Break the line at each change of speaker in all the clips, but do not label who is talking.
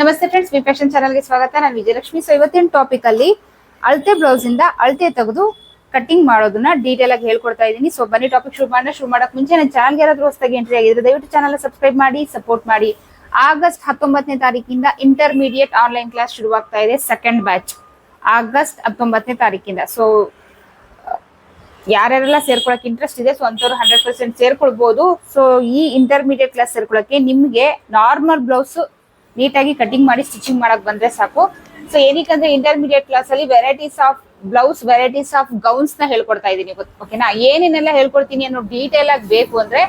ನಮಸ್ತೆ friends V fashion ಚಾನಲ್ಗೆ ಸ್ವಾಗತ. ನಾನು ವಿಜಯಲಕ್ಷ್ಮಿ. ಸೊ ಇವತ್ತಿನ ಟಾಪಿಕ್ ಅಲ್ಲಿ ಅಳತೆ ಬ್ಲೌಸ್ ಇಂದ ಅಳತೆ ತೆಗೆದು ಕಟಿಂಗ್ ಮಾಡೋದನ್ನ ಡೀಟೇಲ್ ಆಗಿ ಹೇಳ್ಕೊಡ್ತಾ ಇದ್ದೀನಿ. ಸೊ ಬನ್ನಿ ಟಾಪಿಕ್ ಶುರು ಮಾಡೋಣ. ಶುರು ಮಾಡಕ್ ಮುಂಚೆ ನನ್ನ ಚಾನಲ್ಗೆ ಯಾರಾದ್ರೂ ಹೊಸದಾಗಿ ಎಂಟ್ರಿ ಆಗಿದ್ರೆ ದಯವಿಟ್ಟು ಚಾನಲ್ ಸಬ್ಸ್ಕ್ರೈಬ್ ಮಾಡಿ ಸಪೋರ್ಟ್ ಮಾಡಿ. ಆಗಸ್ಟ್ ಹತ್ತೊಂಬತ್ತನೇ ತಾರೀಕಿಂದ ಇಂಟರ್ಮೀಡಿಯೇಟ್ ಆನ್ಲೈನ್ ಕ್ಲಾಸ್ ಶುರುವಾಗ್ತಾ ಇದೆ ಸೆಕೆಂಡ್ ಬ್ಯಾಚ್ ಆಗಸ್ಟ್ ಹತ್ತೊಂಬತ್ತನೇ ತಾರೀಕಿಂದ. ಸೊ ಯಾರ್ಯಾರೆಲ್ಲ ಸೇರ್ಕೊಳಕ್ಕೆ ಇಂಟ್ರೆಸ್ಟ್ ಇದೆ ಸೊ ಅಂತವ್ರು ಹಂಡ್ರೆಡ್ ಪರ್ಸೆಂಟ್ ಸೇರ್ಕೊಳ್ಬಹುದು ಸೊ ಈ ಇಂಟರ್ಮೀಡಿಯೇಟ್ ಕ್ಲಾಸ್ ಸೇರ್ಕೊಳಕ್ಕೆ ನಿಮ್ಗೆ ನಾರ್ಮಲ್ ಬ್ಲೌಸ್ ನೀಟಾಗಿ ಕಟಿಂಗ್ ಮಾಡಿ ಸ್ಟಿಚಿಂಗ್ ಮಾಡಕ್ ಬಂದ್ರೆ ಸಾಕು. ಸೊ ಏನಕ್ಕಂದ್ರೆ ಇಂಟರ್ಮೀಡಿಯೇಟ್ ಕ್ಲಾಸ್ ಅಲ್ಲಿ varieties of blouse varieties of ಗೌನ್ಸ್ನ ಹೇಳ್ಕೊಡ್ತಾ ಇದೀನಿ. ಓಕೆನಾ ಏನೇನೆಲ್ಲ ಹೇಳ್ಕೊಡ್ತೀನಿ ಅನ್ನೋ ಡೀಟೇಲ್ ಆಗಿ ಬೇಕು ಅಂದ್ರೆ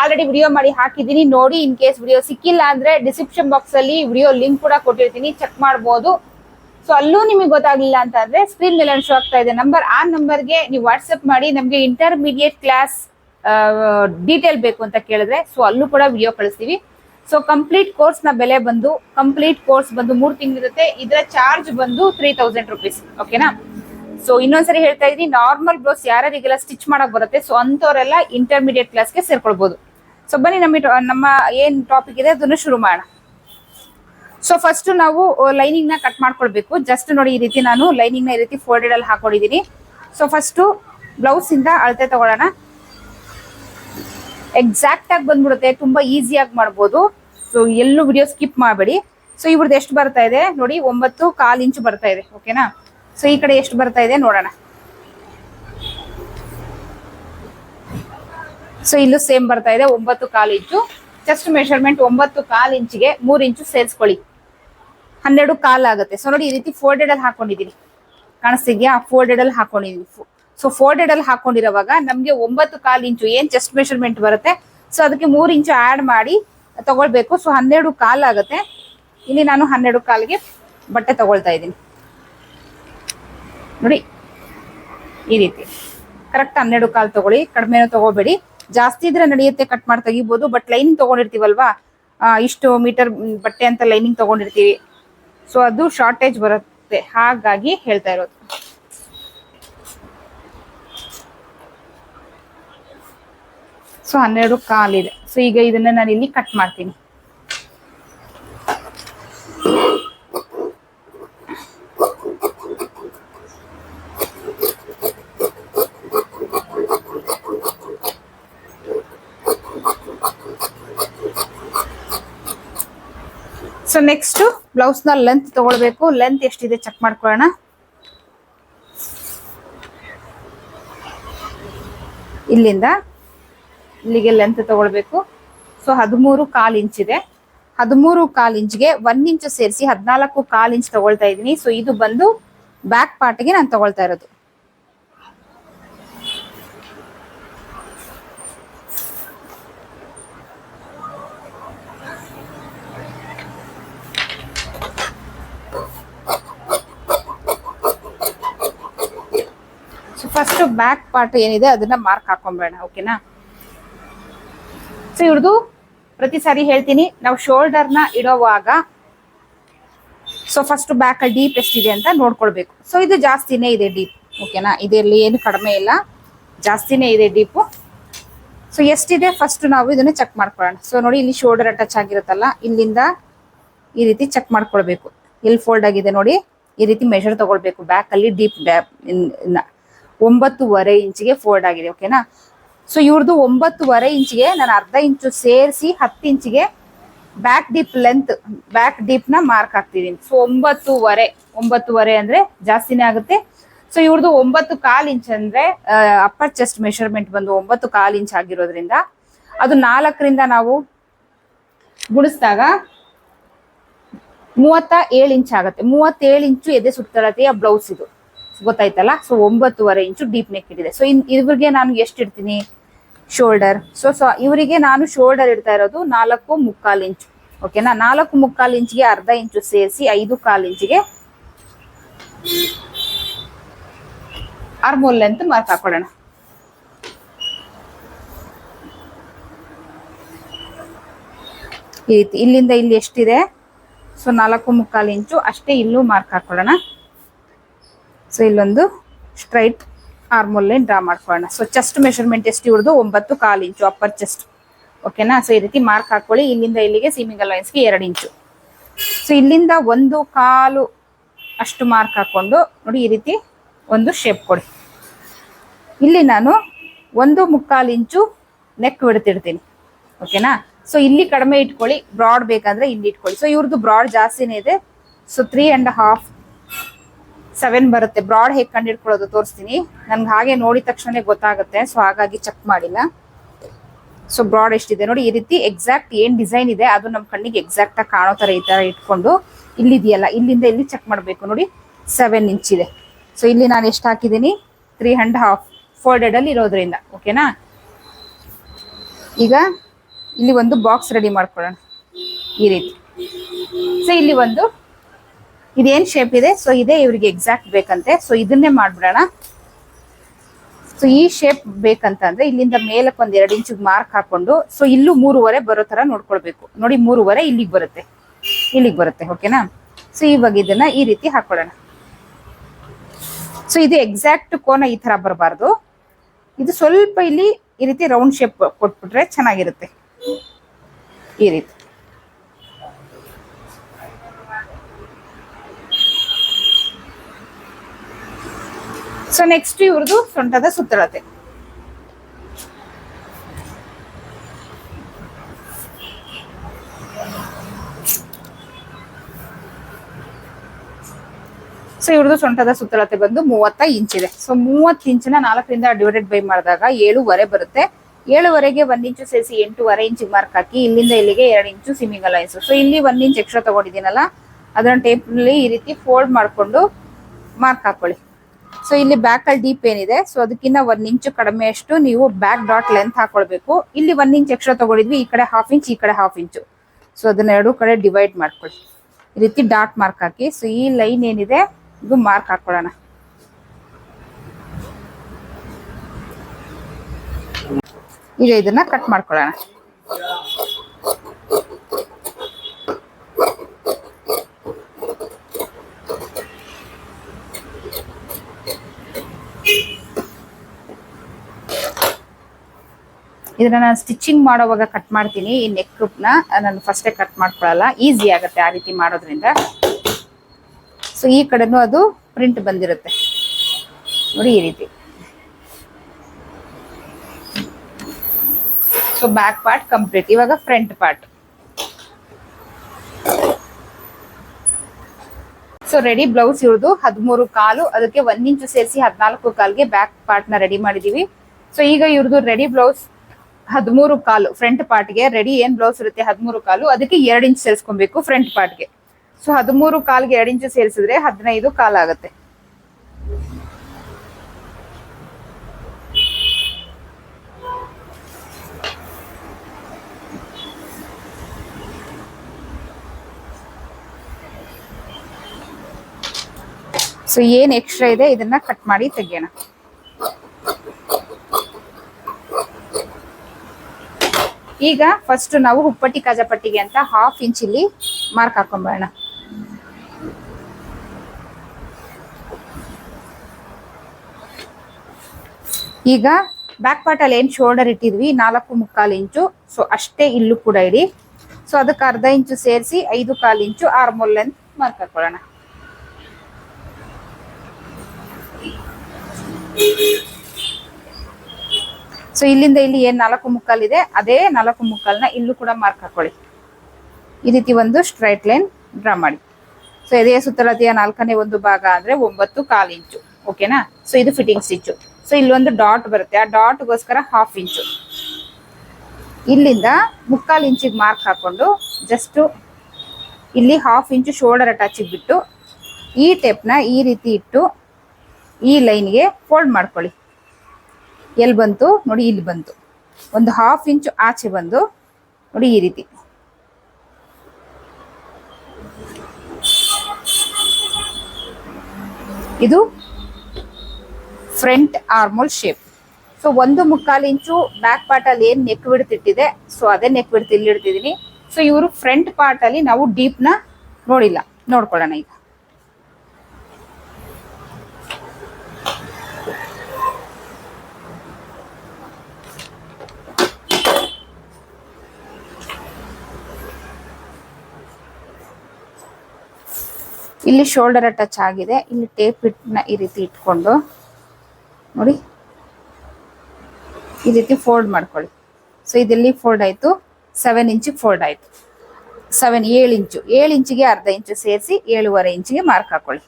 ಆಲ್ರೆಡಿ ವಿಡಿಯೋ ಮಾಡಿ ಹಾಕಿದೀನಿ ನೋಡಿ ಇನ್ ಕೇಸ್ ವಿಡಿಯೋ ಸಿಕ್ಕಿಲ್ಲ ಅಂದ್ರೆ ಡಿಸ್ಕ್ರಿಪ್ಷನ್ ಬಾಕ್ಸ್ ಅಲ್ಲಿ ವಿಡಿಯೋ ಲಿಂಕ್ ಕೂಡ ಕೊಟ್ಟಿರ್ತೀನಿ. ಚೆಕ್ ಮಾಡಬಹುದು ಸೊ ಅಲ್ಲೂ ನಿಮಗೆ ಗೊತ್ತಾಗ್ಲಿಲ್ಲ ಅಂತ ಅಂದ್ರೆ ಸ್ಕ್ರೀನ್ ಮೇಲೆ ಶೋ ಆಗ್ತಾ ಇದೆ. ನಂಬರ್ ಆ ನಂಬರ್ಗೆ ನೀವು ವಾಟ್ಸ್ಆಪ್ ಮಾಡಿ ನಮಗೆ ಇಂಟರ್ಮೀಡಿಯೇಟ್ ಕ್ಲಾಸ್ ಡೀಟೇಲ್ ಬೇಕು ಅಂತ ಕೇಳಿದ್ರೆ ಸೊ ಅಲ್ಲೂ ಕೂಡ ವಿಡಿಯೋ ಕಳಿಸ್ತೀವಿ. ಸೊ ಕಂಪ್ಲೀಟ್ ಕೋರ್ಸ್ನ ಬೆಲೆ ಬಂದು ಕಂಪ್ಲೀಟ್ ಕೋರ್ಸ್ ಬಂದು ಮೂರ್ ತಿಂಗಳಿರುತ್ತೆ ಇದರ ಚಾರ್ಜ್ ಬಂದು ತ್ರೀ ತೌಸಂಡ್ ರುಪೀಸ್ ಓಕೆನಾ ಸೊ ಇನ್ನೊಂದ್ಸರಿ ಹೇಳ್ತಾ ಇದೀನಿ ನಾರ್ಮಲ್ ಬ್ಲೌಸ್ ಯಾರಿಗೆಲ್ಲ ಸ್ಟಿಚ್ ಮಾಡಕ್ ಬರುತ್ತೆ ಸೊ ಅಂತವರೆಲ್ಲ ಇಂಟರ್ಮೀಡಿಯೇಟ್ ಕ್ಲಾಸ್ಗೆ ಸೇರ್ಕೊಳ್ಬಹುದು ಸೊ ಬನ್ನಿ, ನಮ್ಮ ನಮ್ಮ ಏನ್ ಟಾಪಿಕ್ ಇದೆ, ಅದನ್ನು ಶುರು ಮಾಡೋಣ. ಸೊ ಫಸ್ಟ್ ನಾವು ಲೈನಿಂಗ್ನ ಕಟ್ ಮಾಡ್ಕೊಳ್ಬೇಕು. ಜಸ್ಟ್ ನೋಡಿ, ಈ ರೀತಿ ನಾನು ಲೈನಿಂಗ್ನ ಈ ರೀತಿ ಫೋಲ್ಡೆಡ್ ಅಲ್ಲಿ ಹಾಕೊಂಡಿದೀನಿ ಸೊ ಫಸ್ಟ್ ಬ್ಲೌಸ್ ಇಂದ ಅಳತೆ ತಗೊಳ್ಳೋಣ. ಎಕ್ಸಾಕ್ಟ್ ಆಗಿ ಬಂದ್ಬಿಡುತ್ತೆ, ತುಂಬಾ ಈಸಿಯಾಗಿ ಮಾಡ್ಬೋದು. ಸೊ ಎಲ್ಲೂ ವಿಡಿಯೋ ಸ್ಕಿಪ್ ಮಾಡಬೇಡಿ. ಸೊ ಇವ್ರದ್ದು ಎಷ್ಟು ಬರ್ತಾ ಇದೆ? ನೋಡಿ, ಒಂಬತ್ತು, ಕಾಲು ಇಂಚು ಬರ್ತಾ ಇದೆ ಓಕೆನಾ ಸೊ ಈ ಕಡೆ ಎಷ್ಟು ಬರ್ತಾ ಇದೆ ನೋಡೋಣ. ಸೊ ಇಲ್ಲೂ ಸೇಮ್ ಬರ್ತಾ ಇದೆ, ಒಂಬತ್ತು ಕಾಲು ಇಂಚು. ಚೆಸ್ಟ್ ಮೆಷರ್ಮೆಂಟ್ ಒಂಬತ್ತು ಕಾಲು ಇಂಚಿಗೆ ಮೂರು ಇಂಚು ಸೇರಿಸ್ಕೊಳ್ಳಿ. ಹನ್ನೆರಡು ಕಾಲ್ ಆಗುತ್ತೆ. ಸೊ ನೋಡಿ, ಈ ರೀತಿ ಫೋಲ್ಡೆಡ್ ಅಲ್ಲಿ ಹಾಕೊಂಡಿದೀನಿ ಕಾಣಿಸ್ತಿದ್ಯಾ? ಫೋಲ್ಡೆಡ್ ಅಲ್ಲಿ ಹಾಕೊಂಡಿದೀನಿ ಸೊ ಫೋಲ್ಡೆಡ್ ಅಲ್ಲಿ ಹಾಕೊಂಡಿರೋವಾಗ ನಮ್ಗೆ ಒಂಬತ್ತು ಕಾಲು ಇಂಚು ಏನ್ ಚೆಸ್ಟ್ ಮೆಷರ್ಮೆಂಟ್ ಬರುತ್ತೆ? ಸೊ ಅದಕ್ಕೆ ಮೂರು ಇಂಚು ಆಡ್ ಮಾಡಿ ತಗೊಳ್ಬೇಕು. ಸೊ ಹನ್ನೆರಡು ಕಾಲ್ ಆಗುತ್ತೆ. ಇಲ್ಲಿ ನಾನು ಹನ್ನೆರಡು ಕಾಲ್ಗೆ ಬಟ್ಟೆ ತಗೊಳ್ತಾ ಇದ್ದೀನಿ. ನೋಡಿ, ಈ ರೀತಿ. ಕರೆಕ್ಟ್ ಹನ್ನೆರಡು ಕಾಲ್ ತಗೊಳ್ಳಿ. ಕಡಿಮೆನೂ ತಗೋಬೇಡಿ. ಜಾಸ್ತಿ ಇದ್ರೆ ನಡೆಯುತ್ತೆ ಕಟ್ ಮಾಡಿ ತೆಗಿಬೋದು ಬಟ್ ಲೈನಿಂಗ್ ತಗೊಂಡಿರ್ತೀವಲ್ವಾ? ಇಷ್ಟು ಮೀಟರ್ ಬಟ್ಟೆ ಅಂತ ಲೈನಿಂಗ್ ತಗೊಂಡಿರ್ತೀವಿ. ಸೊ ಅದು ಶಾರ್ಟೇಜ್ ಬರುತ್ತೆ. ಹಾಗಾಗಿ ಹೇಳ್ತಾ ಇರೋದು. ಸೊ ಹನ್ನೆರಡು ಕಾಲಿದೆ. ಸೊ ಈಗ ಇದನ್ನ ನಾನು ಇಲ್ಲಿ ಕಟ್ ಮಾಡ್ತೀನಿ. ಸೊ ನೆಕ್ಸ್ಟ್ ಬ್ಲೌಸ್ನ ಲೆಂತ್ ತಗೊಳ್ಬೇಕು. ಲೆಂತ್ ಎಷ್ಟಿದೆ ಚೆಕ್ ಮಾಡ್ಕೊಳ್ಳೋಣ. ಇಲ್ಲಿಂದ ಇಲ್ಲಿಗೆ ಲೆಂತ್ ತಗೊಳ್ಬೇಕು. ಸೊ ಹದಿಮೂರು ಕಾಲ್ ಇಂಚ್ ಇದೆ. ಹದಿಮೂರು ಕಾಲು ಇಂಚ್ಗೆ ಒಂದ್ ಇಂಚು ಸೇರಿಸಿ ಹದಿನಾಲ್ಕು ಕಾಲು ಇಂಚ್ ತಗೊಳ್ತಾ ಇದೀನಿ ಸೊ ಇದು ಬಂದು ಬ್ಯಾಕ್ ಪಾರ್ಟ್ಗೆ ನಾನು ತಗೊಳ್ತಾ ಇರೋದು. ಸೊ ಫಸ್ಟ್ ಬ್ಯಾಕ್ ಪಾರ್ಟ್ ಏನಿದೆ ಅದನ್ನ ಮಾರ್ಕ್ ಹಾಕೊಂಬೇಡ ಓಕೆನಾ ಸೊ ಇವ್ರದ್ದು ಪ್ರತಿ ಸಾರಿ ಹೇಳ್ತೀನಿ, ನಾವು ಶೋಲ್ಡರ್ನ ಇಡೋವಾಗ ಸೊ ಫಸ್ಟ್ ಬ್ಯಾಕ್ ಅಲ್ಲಿ ಡೀಪ್ ಎಷ್ಟಿದೆ ಅಂತ ನೋಡ್ಕೊಳ್ಬೇಕು. ಸೊ ಇದು ಜಾಸ್ತಿನೇ ಇದೆ ಡೀಪ್ ಓಕೆನಾ ಇದರಲ್ಲಿ ಏನು ಕಡಿಮೆ ಇಲ್ಲ. ಜಾಸ್ತಿನೇ ಇದೆ ಡೀಪು ಸೊ ಎಷ್ಟಿದೆ? ಫಸ್ಟ್ ನಾವು ಇದನ್ನ ಚೆಕ್ ಮಾಡ್ಕೊಳ್ಳೋಣ. ಸೊ ನೋಡಿ, ಇಲ್ಲಿ ಶೋಲ್ಡರ್ ಟಚ್ ಆಗಿರುತ್ತಲ್ಲ, ಇಲ್ಲಿಂದ ಈ ರೀತಿ ಚೆಕ್ ಮಾಡ್ಕೊಳ್ಬೇಕು. ಎಲ್ಲಿ ಫೋಲ್ಡ್ ಆಗಿದೆ ನೋಡಿ, ಈ ರೀತಿ ಮೆಷರ್ ತಗೊಳ್ಬೇಕು. ಬ್ಯಾಕ್ ಅಲ್ಲಿ ಡೀಪ್ ಒಂಬತ್ತುವರೆ ಇಂಚಿಗೆ ಫೋಲ್ಡ್ ಆಗಿದೆ ಓಕೆನಾ ಸೊ ಇವ್ರದ್ದು ಒಂಬತ್ತುವರೆ ಇಂಚಿಗೆ ನಾನು ಅರ್ಧ ಇಂಚು ಸೇರಿಸಿ ಹತ್ತು ಇಂಚಿಗೆ ಬ್ಯಾಕ್ ಡೀಪ್ ಲೆಂತ್ ಬ್ಯಾಕ್ ಡೀಪ್ನ ಮಾರ್ಕ್ ಹಾಕ್ತಿದೀನಿ. ಸೊ ಒಂಬತ್ತುವರೆ ಒಂಬತ್ತುವರೆ ಅಂದ್ರೆ ಜಾಸ್ತಿನೇ ಆಗುತ್ತೆ. ಸೊ ಇವ್ರದ್ದು ಒಂಬತ್ತು ಕಾಲು ಇಂಚ್ ಅಂದ್ರೆ ಅಪ್ಪರ್ ಚೆಸ್ಟ್ ಮೆಷರ್ಮೆಂಟ್ ಬಂದು ಒಂಬತ್ತು ಕಾಲ್ ಇಂಚ್ ಆಗಿರೋದ್ರಿಂದ ಅದು ನಾಲ್ಕರಿಂದ ನಾವು ಗುಣಿಸಿದಾಗ ಮೂವತ್ತ ಏಳು ಇಂಚ್ ಆಗುತ್ತೆ. ಮೂವತ್ತೇಳು ಇಂಚು ಎದೆ ಸುತ್ತಳತೆಯ ಬ್ಲೌಸ್ ಇದು. ಗೊತ್ತಾಯ್ತಲ್ಲ? ಸೊ ಒಂಬತ್ತುವರೆ ಇಂಚು ಡೀಪ್ ನೆಕ್ ಇಟ್ಟಿದೆ ಸೊ ಇನ್, ಇವ್ರಿಗೆ ನಾನು ಎಷ್ಟು ಇಡ್ತೀನಿ? ಶೋಲ್ಡರ್ ಸೊ ಸೊ ಇವರಿಗೆ ನಾನು ಶೋಲ್ಡರ್ ಇಡ್ತಾ ಇರೋದು ನಾಲ್ಕು ಮುಕ್ಕಾಲು ಇಂಚು. ಓಕೆನಾ ನಾಲ್ಕು ಮುಕ್ಕಾಲು ಇಂಚಿಗೆ ಅರ್ಧ ಇಂಚು ಸೇರಿಸಿ ಐದು ಕಾಲು ಇಂಚಿಗೆ ಆರ್ಮೋಲ್ ಲೆಂತ್ ಮಾರ್ಕ್ ಹಾಕೊಳ್ಳೋಣ. ಈ ರೀತಿ ಇಲ್ಲಿಂದ ಇಲ್ಲಿ ಎಷ್ಟಿದೆ? ಸೊ ನಾಲ್ಕು ಮುಕ್ಕಾಲು ಇಂಚು ಅಷ್ಟೇ ಇಲ್ಲೂ ಮಾರ್ಕ್ ಹಾಕೊಳ್ಳೋಣ. ಸೊ ಇಲ್ಲೊಂದು ಸ್ಟ್ರೈಟ್ ಆರ್ಮೋಲ್ ಲೈನ್ ಡ್ರಾ ಮಾಡ್ಕೊಳ್ಳೋಣ. ಸೊ ಚೆಸ್ಟ್ ಮೆಷರ್ಮೆಂಟ್ ಎಷ್ಟು? ಇವ್ರದ್ದು ಒಂಬತ್ತು ಕಾಲು ಇಂಚು ಅಪ್ಪರ್ ಚೆಸ್ಟ್ ಓಕೆನಾ ಸೊ ಈ ರೀತಿ ಮಾರ್ಕ್ ಹಾಕೊಳ್ಳಿ. ಇಲ್ಲಿಂದ ಇಲ್ಲಿಗೆ ಸೀಮಿಂಗ್ ಅಲೈನ್ಸ್ಗೆ ಎರಡು ಇಂಚು. ಸೊ ಇಲ್ಲಿಂದ ಒಂದು ಕಾಲು ಅಷ್ಟು ಮಾರ್ಕ್ ಹಾಕೊಂಡು ನೋಡಿ ಈ ರೀತಿ ಒಂದು ಶೇಪ್ ಕೊಡಿ. ಇಲ್ಲಿ ನಾನು ಒಂದು ಮುಕ್ಕಾಲು ಇಂಚು ನೆಕ್ ಬಿಡ್ತಿರ್ತೀನಿ ಓಕೆನಾ ಸೊ ಇಲ್ಲಿ ಕಡಿಮೆ ಇಟ್ಕೊಳ್ಳಿ. ಬ್ರಾಡ್ ಬೇಕಂದ್ರೆ ಇಲ್ಲಿ ಇಟ್ಕೊಳ್ಳಿ. ಸೊ ಇವ್ರದ್ದು ಬ್ರಾಡ್ ಜಾಸ್ತಿನೇ ಇದೆ. So three and half seven ಬರುತ್ತೆ. ಬ್ರಾಡ್ ಹೇಗೆ ಕಂಡಿಡ್ಕೊಳ್ಳೋದು ತೋರಿಸ್ತೀನಿ. ನನ್ಗೆ ಹಾಗೆ ನೋಡಿದ ತಕ್ಷಣ ಗೊತ್ತಾಗುತ್ತೆ. ಸೊ ಹಾಗಾಗಿ ಚೆಕ್ ಮಾಡಿಲ್ಲ. ಸೊ ಬ್ರಾಡ್ ಎಷ್ಟಿದೆ? ನೋಡಿ, ಈ ರೀತಿ ಎಕ್ಸಾಕ್ಟ್ ಏನ್ ಡಿಸೈನ್ ಇದೆ, ಅದು ನಮ್ಮ ಕಣ್ಣಿಗೆ ಎಕ್ಸಾಕ್ಟ್ ಆಗಿ ಕಾಣೋ ತರ ಈ ತರ ಇಟ್ಕೊಂಡು ಇಲ್ಲಿದೆಯಲ್ಲ, ಇಲ್ಲಿಂದ ಇಲ್ಲಿ ಚೆಕ್ ಮಾಡಬೇಕು. ನೋಡಿ ಸೆವೆನ್ ಇಂಚ್ ಇದೆ. ಸೊ ಇಲ್ಲಿ ನಾನು ಎಷ್ಟು ಹಾಕಿದ್ದೀನಿ? ತ್ರೀ ಅಂಡ್ ಹಾಫ್ ಫೋಲ್ಡೆಡ್ ಅಲ್ಲಿ ಇರೋದ್ರಿಂದ ಓಕೆನಾ ಈಗ ಇಲ್ಲಿ ಒಂದು ಬಾಕ್ಸ್ ರೆಡಿ ಮಾಡ್ಕೊಳ್ಳೋಣ. ಈ ರೀತಿ. ಸೊ ಇಲ್ಲಿ ಒಂದು ಇದೇನ್ ಶೇಪ್ ಇದೆ? ಸೊ ಇದೇ ಇವ್ರಿಗೆ ಎಕ್ಸಾಕ್ಟ್ ಬೇಕಂತೆ. ಸೊ ಇದನ್ನೇ ಮಾಡ್ಬಿಡೋಣ. ಸೊ ಈ ಶೇಪ್ ಬೇಕಂತಂದ್ರೆ ಇಲ್ಲಿಂದ ಮೇಲಕ್ಕೆ ಒಂದ್ ಎರಡು ಇಂಚಿಗೆ ಮಾರ್ಕ್ ಹಾಕೊಂಡು ಸೊ ಇಲ್ಲೂ ಮೂರುವರೆ ಬರೋ ತರ ನೋಡ್ಕೊಳ್ಬೇಕು. ನೋಡಿ, ಮೂರುವರೆ ಇಲ್ಲಿಗೆ ಬರುತ್ತೆ. ಇಲ್ಲಿಗೆ ಬರುತ್ತೆ ಓಕೆನಾ ಸೊ ಇವಾಗ ಇದನ್ನ ಈ ರೀತಿ ಹಾಕೊಳ್ಳೋಣ. ಸೊ ಇದು ಎಕ್ಸಾಕ್ಟ್ ಕೋನ ಈ ತರ ಬರಬಾರ್ದು. ಇದು ಸ್ವಲ್ಪ ಇಲ್ಲಿ ಈ ರೀತಿ ರೌಂಡ್ ಶೇಪ್ ಕೊಟ್ಬಿಟ್ರೆ ಚೆನ್ನಾಗಿರುತ್ತೆ. ಈ ರೀತಿ. ಸೊ ನೆಕ್ಸ್ಟ್ ಇವ್ರದ್ದು ಸೊಂಟದ ಸುತ್ತಳತೆ. ಸೊ ಇವ್ರದ್ದು ಸೊಂಟದ ಸುತ್ತಳತೆ ಬಂದು ಮೂವತ್ತ ಇಂಚ್ ಇದೆ. ಸೊ ಮೂವತ್ತು ಇಂಚಿನ ನಾಲ್ಕರಿಂದ ಡಿವೈಡೆಡ್ ಬೈ ಮಾಡಿದಾಗ ಏಳುವರೆ ಬರುತ್ತೆ. ಏಳುವರೆಗೆ ಒಂದ್ ಇಂಚು ಸೇರಿಸಿ ಎಂಟೂವರೆ ಇಂಚ್ ಮಾರ್ಕ್ ಹಾಕಿ ಇಲ್ಲಿಂದ ಇಲ್ಲಿಗೆ ಎರಡು ಇಂಚು ಸಿಮಿಂಗ್ ಅಲೈನ್ಸ್ ಸೊ ಇಲ್ಲಿ ಒಂದ್ ಇಂಚ್ ಎಕ್ಸ್ಟ್ರಾ ತಗೊಂಡಿದ್ದೀನಲ್ಲ, ಅದನ್ನ ಟೇಪ್ನಲ್ಲಿ ಈ ರೀತಿ ಫೋಲ್ಡ್ ಮಾಡ್ಕೊಂಡು ಮಾರ್ಕ್ ಹಾಕೊಳ್ಳಿ. ಸೊ ಇಲ್ಲಿ ಬ್ಯಾಕ್ ಅಲ್ಲಿ ಡೀಪ್ ಏನಿದೆ. ಸೊ ಅದಕ್ಕಿಂತ ಒಂದ್ ಇಂಚು ಕಡಿಮೆ ಅಷ್ಟು ನೀವು ಬ್ಯಾಕ್ ಡಾಟ್ ಲೆಂತ್ ಹಾಕೊಳ್ಬೇಕು. ಇಲ್ಲಿ ಒಂದ್ ಇಂಚ್ ಎಕ್ಸ್ಟ್ರಾ ತಗೊಂಡಿದ್ವಿ, ಈ ಕಡೆ ಹಾಫ್ ಇಂಚ್ ಈ ಕಡೆ ಹಾಫ್ ಇಂಚು ಸೊ ಅದನ್ನ ಎರಡು ಕಡೆ ಡಿವೈಡ್ ಮಾಡ್ಕೊಳ್ಳಿ ಈ ರೀತಿ ಡಾಟ್ ಮಾರ್ಕ್ ಹಾಕಿ. ಸೊ ಈ ಲೈನ್ ಏನಿದೆ, ಇದು ಮಾರ್ಕ್ ಹಾಕೊಳ್ಳೋಣ ಈಗ ಇದನ್ನ ಕಟ್ ಮಾಡ್ಕೊಳ್ಳೋಣ ಇದನ್ನ ನಾನು ಸ್ಟಿಚಿಂಗ್ ಮಾಡೋವಾಗ ಕಟ್ ಮಾಡ್ತೀನಿ. ಈ ನೆಕ್ನ ನಾನು ಫಸ್ಟೇ ಕಟ್ ಮಾಡ್ಕೊಳ್ಳಲ್ಲ ಈಸಿ ಆಗುತ್ತೆ ಆ ರೀತಿ ಮಾಡೋದ್ರಿಂದ. ಸೊ ಈ ಕಡೆನೂ ಅದು ಪ್ರಿಂಟ್ ಬಂದಿರುತ್ತೆ. ನೋಡಿ ಈ ರೀತಿ. ಸೊ ಬ್ಯಾಕ್ ಪಾರ್ಟ್ ಕಂಪ್ಲೀಟ್ ಇವಾಗ front part so ready blouse ಇರೋದು ಹದಿಮೂರು ಕಾಲು, ಅದಕ್ಕೆ ಒಂದ್ ಇಂಚು ಸೇರಿಸಿ ಹದಿನಾಲ್ಕು ಕಾಲ್ಗೆ ಬ್ಯಾಕ್ ಪಾರ್ಟ್ನ ರೆಡಿ ಮಾಡಿದೀವಿ. ಸೊ ಈಗ ಇವ್ರದ್ದು ರೆಡಿ ಬ್ಲೌಸ್ ಹದಿಮೂರು ಕಾಲು ಫ್ರಂಟ್ ಪಾರ್ಟ್ಗೆ ರೆಡಿ ಏನ್ ಬ್ಲೌಸ್ ಇರುತ್ತೆ ಹದಿಮೂರು ಕಾಲು, ಅದಕ್ಕೆ ಎರಡು ಇಂಚ್ ಸೇರಿಸ್ಕೊಬೇಕು ಫ್ರಂಟ್ ಪಾರ್ಟ್ಗೆ ಸೊ ಹದಿಮೂರು ಕಾಲ್ಗೆ ಎರಡು ಇಂಚು ಸೇರಿಸಿದ್ರೆ ಹದಿನೈದು ಕಾಲ್ ಆಗುತ್ತೆ. ಸೊ ಏನ್ ಎಕ್ಸ್ಟ್ರಾ ಇದೆ, ಇದನ್ನ ಕಟ್ ಮಾಡಿ ತೆಗಿಯೋಣ. ಈಗ ಫಸ್ಟ್ ನಾವು ಹುಪ್ಪಟ್ಟಿ ಕಾಜಾಪಟ್ಟಿಗೆ ಅಂತ ಹಾಫ್ ಇಂಚ್ ಇಲ್ಲಿ ಮಾರ್ಕ್ ಹಾಕೊಂಬರೋಣ. ಈಗ ಬ್ಯಾಕ್ ಪಾರ್ಟ್ ಅಲ್ಲಿ ಏನ್ ಶೋಲ್ಡರ್ ಇಟ್ಟಿದ್ವಿ? ನಾಲ್ಕು ಮುಕ್ಕಾಲು ಇಂಚು. ಸೊ ಅಷ್ಟೇ ಇಲ್ಲೂ ಕೂಡ ಇಡಿ. ಸೊ ಅದಕ್ಕೆ ಅರ್ಧ ಇಂಚು ಸೇರಿಸಿ ಐದು ಕಾಲು ಇಂಚು ಆರ್ಮೋಲ್ ಲೆಂತ್ ಮಾರ್ಕ್ ಹಾಕೊಳ್ಳೋಣ. ಸೊ ಇಲ್ಲಿಂದ ಇಲ್ಲಿ ಏನ್ ನಾಲ್ಕು ಮುಕ್ಕಾಲ್ ಇದೆ, ಅದೇ ನಾಲ್ಕು ಮುಕ್ಕಾಲ್ನ ಇಲ್ಲೂ ಕೂಡ ಮಾರ್ಕ್ ಹಾಕೊಳ್ಳಿ. ಈ ರೀತಿ ಒಂದು ಸ್ಟ್ರೈಟ್ ಲೈನ್ ಡ್ರಾ ಮಾಡಿ. ಸೊ ಎದೆಯ ಸುತ್ತಳತೆಯ ನಾಲ್ಕನೇ ಒಂದು ಭಾಗ ಅಂದ್ರೆ ಒಂಬತ್ತು ಕಾಲು ಇಂಚು ಓಕೆನಾ ಸೊ ಇದು ಫಿಟ್ಟಿಂಗ್ ಸ್ಟಿಚ್ಚು ಸೊ ಇಲ್ಲೊಂದು ಡಾಟ್ ಬರುತ್ತೆ, ಆ ಡಾಟ್ಗೋಸ್ಕರ ಹಾಫ್ ಇಂಚು. ಇಲ್ಲಿಂದ ಮುಕ್ಕಾಲು ಇಂಚಿಗೆ ಮಾರ್ಕ್ ಹಾಕೊಂಡು ಜಸ್ಟ್ ಇಲ್ಲಿ ಹಾಫ್ ಇಂಚು ಶೋಲ್ಡರ್ ಅಟ್ಯಾಚಿಗೆ ಬಿಟ್ಟು ಈ ಟೆಪ್ನ ಈ ರೀತಿ ಇಟ್ಟು ಈ ಲೈನ್ಗೆ ಫೋಲ್ಡ್ ಮಾಡ್ಕೊಳ್ಳಿ. ಎಲ್ಲಿ ಬಂತು? ನೋಡಿ ಇಲ್ಲಿ ಬಂತು. ಒಂದು ಹಾಫ್ ಇಂಚು ಆಚೆ ಬಂದು, ನೋಡಿ ಈ ರೀತಿ. ಇದು ಫ್ರಂಟ್ ಆರ್ಮೋಲ್ ಶೇಪ್ ಸೊ ಒಂದು ಮುಕ್ಕಾಲು ಇಂಚು ಬ್ಯಾಕ್ ಪಾರ್ಟ್ ಅಲ್ಲಿ ಏನ್ ನೆಕ್ ಬಿಡ್ತಿಟ್ಟಿದೆ ಸೊ ಅದೇ ನೆಕ್ ಬಿಡ್ತಿ ಇಲ್ಲಿ ಇಡ್ತಿದೀನಿ. ಸೊ ಇವರು ಫ್ರಂಟ್ ಪಾರ್ಟ್ ಅಲ್ಲಿ ನಾವು ಡೀಪ್ನ ನೋಡಿಲ್ಲ. ನೋಡ್ಕೊಳ್ಳೋಣ ಈಗ. ಇಲ್ಲಿ ಶೋಲ್ಡರ್ ಟಚ್ ಆಗಿದೆ. ಇಲ್ಲಿ ಟೇಪ್ ಇಟ್ನ ಈ ರೀತಿ ಇಟ್ಕೊಂಡು ನೋಡಿ. ಈ ರೀತಿ ಫೋಲ್ಡ್ ಮಾಡ್ಕೊಳ್ಳಿ. ಸೊ ಇದೆಲ್ಲಿ ಫೋಲ್ಡ್ ಆಯ್ತು? ಸೆವೆನ್ ಇಂಚಿಗೆ ಫೋಲ್ಡ್ ಆಯ್ತು. ಸೆವೆನ್ ಏಳು ಇಂಚು ಏಳು ಇಂಚಿಗೆ ಅರ್ಧ ಇಂಚು ಸೇರಿಸಿ ಏಳುವರೆ ಇಂಚಿಗೆ ಮಾರ್ಕ್ ಹಾಕೊಳ್ಳಿ.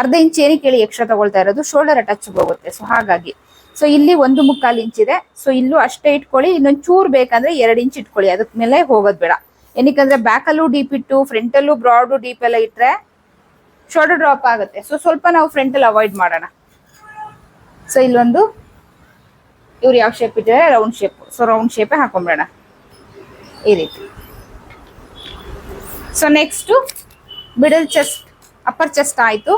ಅರ್ಧ ಇಂಚ್ ಏನಕ್ಕೆ ಕೇಳಿ ಎಕ್ಸ್ಟ್ರಾ ತಗೊಳ್ತಾ ಇರೋದು ಶೋಲ್ಡರ್ ಟಚ್ ಹೋಗುತ್ತೆ. ಸೊ ಹಾಗಾಗಿ. ಸೊ ಇಲ್ಲಿ ಒಂದು ಮುಕ್ಕಾಲು ಇಂಚ್ ಇದೆ. ಸೊ ಇಲ್ಲೂ ಅಷ್ಟೇ ಇಟ್ಕೊಳ್ಳಿ. ಇನ್ನೊಂದು ಚೂರ್ ಬೇಕಂದ್ರೆ ಎರಡು ಇಂಚ್ ಇಟ್ಕೊಳ್ಳಿ. ಅದಕ್ಕೆ ಮೇಲೆ ಹೋಗೋದು ಬೇಡ. ಏನಕ್ಕಂದ್ರೆ ಬ್ಯಾಕಲ್ಲೂ ಡೀಪ್ ಇಟ್ಟು ಫ್ರಂಟಲ್ಲೂ ಬ್ರಾಡು ಡೀಪ್ ಎಲ್ಲ ಇಟ್ರೆ ಶೋಲ್ಡರ್ ಡ್ರಾಪ್ ಆಗುತ್ತೆ. ಸೊ ಸ್ವಲ್ಪ ನಾವು ಫ್ರಂಟಲ್ಲಿ ಅವಾಯ್ಡ್ ಮಾಡೋಣ. ಸೊ ಇಲ್ಲೊಂದು ಇವ್ರು ಯಾವ ಶೇಪ್ ಇಟ್ಟಿದ್ದಾರೆ? ರೌಂಡ್ ಶೇಪ್ ಸೊ ರೌಂಡ್ ಶೇಪೇ ಹಾಕೊಂಬಿಡೋಣ ಈ ರೀತಿ. So next middle chest upper chest ಆಯಿತು.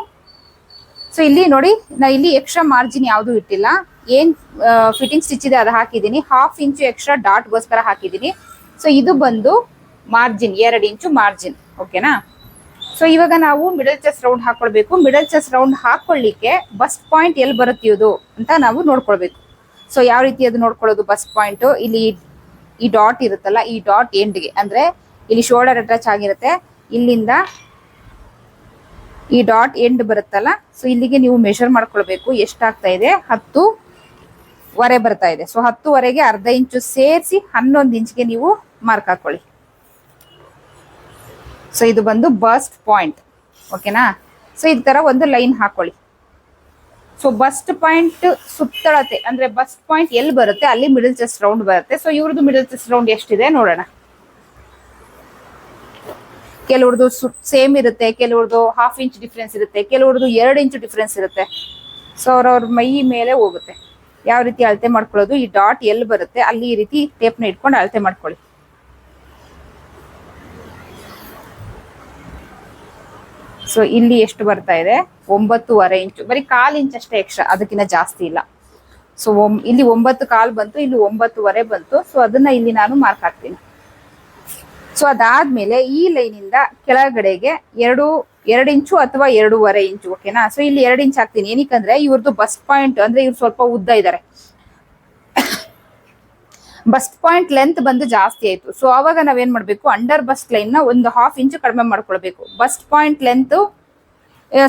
ಸೊ ಇಲ್ಲಿ ನೋಡಿ, ನಾ ಇಲ್ಲಿ ಎಕ್ಸ್ಟ್ರಾ ಮಾರ್ಜಿನ್ ಯಾವುದು ಇಟ್ಟಿಲ್ಲ. ಏನ್ ಫಿಟ್ಟಿಂಗ್ ಸ್ಟಿಚ್ ಇದೆ ಅದು ಹಾಕಿದ್ದೀನಿ. ಹಾಫ್ ಇಂಚು ಎಕ್ಸ್ಟ್ರಾ ಡಾಟ್ಗೋಸ್ಕರ ಹಾಕಿದ್ದೀನಿ. ಸೊ ಇದು ಬಂದು ಮಾರ್ಜಿನ್ ಎರಡು ಇಂಚು ಮಾರ್ಜಿನ್ ಓಕೆನಾ ಸೊ ಇವಾಗ ನಾವು ಮಿಡಲ್ ಚೆಸ್ ರೌಂಡ್ ಹಾಕೊಳ್ಬೇಕು. ಮಿಡಲ್ ಚೆಸ್ ರೌಂಡ್ ಹಾಕೊಳ್ಳಿಕ್ಕೆ ಬಸ್ಟ್ ಪಾಯಿಂಟ್ ಎಲ್ಲಿ ಬರುತ್ತಿಯೋದು ಅಂತ ನಾವು ನೋಡ್ಕೊಳ್ಬೇಕು. ಸೊ ಯಾವ ರೀತಿ ಅದು ನೋಡ್ಕೊಳ್ಳೋದು ಬಸ್ ಪಾಯಿಂಟ್ ಇಲ್ಲಿ ಈ ಡಾಟ್ ಇರುತ್ತಲ್ಲ, ಈ ಡಾಟ್ ಎಂಡ್ಗೆ ಅಂದ್ರೆ ಇಲ್ಲಿ ಶೋಲ್ಡರ್ ಅಟ್ಯಾಚ್ ಆಗಿರುತ್ತೆ ಇಲ್ಲಿಂದ ಈ ಡಾಟ್ ಎಂಡ್ ಬರುತ್ತಲ್ಲ ಸೊ ಇಲ್ಲಿಗೆ ನೀವು ಮೆಷರ್ ಮಾಡ್ಕೊಳ್ಬೇಕು. ಎಷ್ಟಾಗ್ತಾ ಇದೆ? ಹತ್ತು ವರೆ ಬರ್ತಾ ಇದೆ. ಸೊ ಹತ್ತುವರೆಗೆ ಅರ್ಧ ಇಂಚು ಸೇರಿಸಿ ಹನ್ನೊಂದು ಇಂಚ್ಗೆ ನೀವು ಮಾರ್ಕ್ ಹಾಕೊಳ್ಳಿ. ಸೊ ಇದು ಬಂದು ಬಸ್ಟ್ ಪಾಯಿಂಟ್ ಓಕೆನಾ ಸೊ ಈ ತರ ಒಂದು ಲೈನ್ ಹಾಕೊಳ್ಳಿ. ಸೊ ಬಸ್ಟ್ ಪಾಯಿಂಟ್ ಸುತ್ತಳತೆ, ಅಂದ್ರೆ ಬಸ್ಟ್ ಪಾಯಿಂಟ್ ಎಲ್ಲಿ ಬರುತ್ತೆ? ಅಲ್ಲಿ ಮಿಡಲ್ ಚೆಸ್ಟ್ ರೌಂಡ್ ಬರುತ್ತೆ. ಸೊ ಇವ್ರದ್ದು ಮಿಡಲ್ ಚೆಸ್ಟ್ ರೌಂಡ್ ಎಷ್ಟಿದೆ ನೋಡೋಣ. ಕೆಲವ್ರದ್ದು ಸೇಮ್ ಇರುತ್ತೆ, ಕೆಲವ್ರದ್ದು ಹಾಫ್ ಇಂಚ್ ಡಿಫ್ರೆನ್ಸ್ ಇರುತ್ತೆ, ಕೆಲವ್ರದ್ದು ಎರಡು ಇಂಚ್ ಡಿಫ್ರೆನ್ಸ್ ಇರುತ್ತೆ. ಸೊ ಅವ್ರವ್ರ ಮೈ ಮೇಲೆ ಹೋಗುತ್ತೆ. ಯಾವ ರೀತಿ ಅಳತೆ ಮಾಡ್ಕೊಳ್ಳೋದು? ಈ ಡಾಟ್ ಎಲ್ಲಿ ಬರುತ್ತೆ, ಅಲ್ಲಿ ಈ ರೀತಿ ಟೇಪ್ನ ಇಟ್ಕೊಂಡು ಅಳತೆ ಮಾಡ್ಕೊಳ್ಳಿ. ಸೊ ಇಲ್ಲಿ ಎಷ್ಟು ಬರ್ತಾ ಇದೆ? ಒಂಬತ್ತುವರೆ ಇಂಚು. ಬರೀ ಕಾಲು ಇಂಚ್ ಅಷ್ಟೇ ಎಕ್ಸ್ಟ್ರಾ ಅದಕ್ಕಿಂತ ಜಾಸ್ತಿ ಇಲ್ಲ. ಸೊ ಇಲ್ಲಿ ಒಂಬತ್ತು ಕಾಲ್ ಬಂತು, ಇಲ್ಲಿ ಒಂಬತ್ತುವರೆ ಬಂತು. ಸೊ ಅದನ್ನ ಇಲ್ಲಿ ನಾನು ಮಾರ್ಕ್ ಹಾಕ್ತೀನಿ. ಸೊ ಅದಾದ್ಮೇಲೆ ಈ ಲೈನ್ ಇಂದ ಕೆಳಗಡೆಗೆ ಎರಡು ಎರಡು ಇಂಚು ಅಥವಾ ಎರಡೂವರೆ ಇಂಚು ಓಕೆನಾ ಸೊ ಇಲ್ಲಿ ಎರಡು ಇಂಚ್ ಹಾಕ್ತೀನಿ. ಏನಕ್ಕಂದ್ರೆ ಇವ್ರದ್ದು ಬಸ್ ಪಾಯಿಂಟ್ ಅಂದ್ರೆ ಇವ್ರು ಸ್ವಲ್ಪ ಉದ್ದ ಇದ್ದಾರೆ ಬಸ್ಟ್ ಪಾಯಿಂಟ್ ಲೆಂತ್ ಬಂದು ಜಾಸ್ತಿ ಆಯ್ತು. ಸೊ ಅವಾಗ ನಾವೇನ್ ಮಾಡ್ಬೇಕು? ಅಂಡರ್ ಬಸ್ಟ್ ಲೈನ್ನ ಒಂದು ಹಾಫ್ ಇಂಚು ಕಡಿಮೆ ಮಾಡ್ಕೊಳ್ಬೇಕು. ಬಸ್ಟ್ ಪಾಯಿಂಟ್ ಲೆಂತ್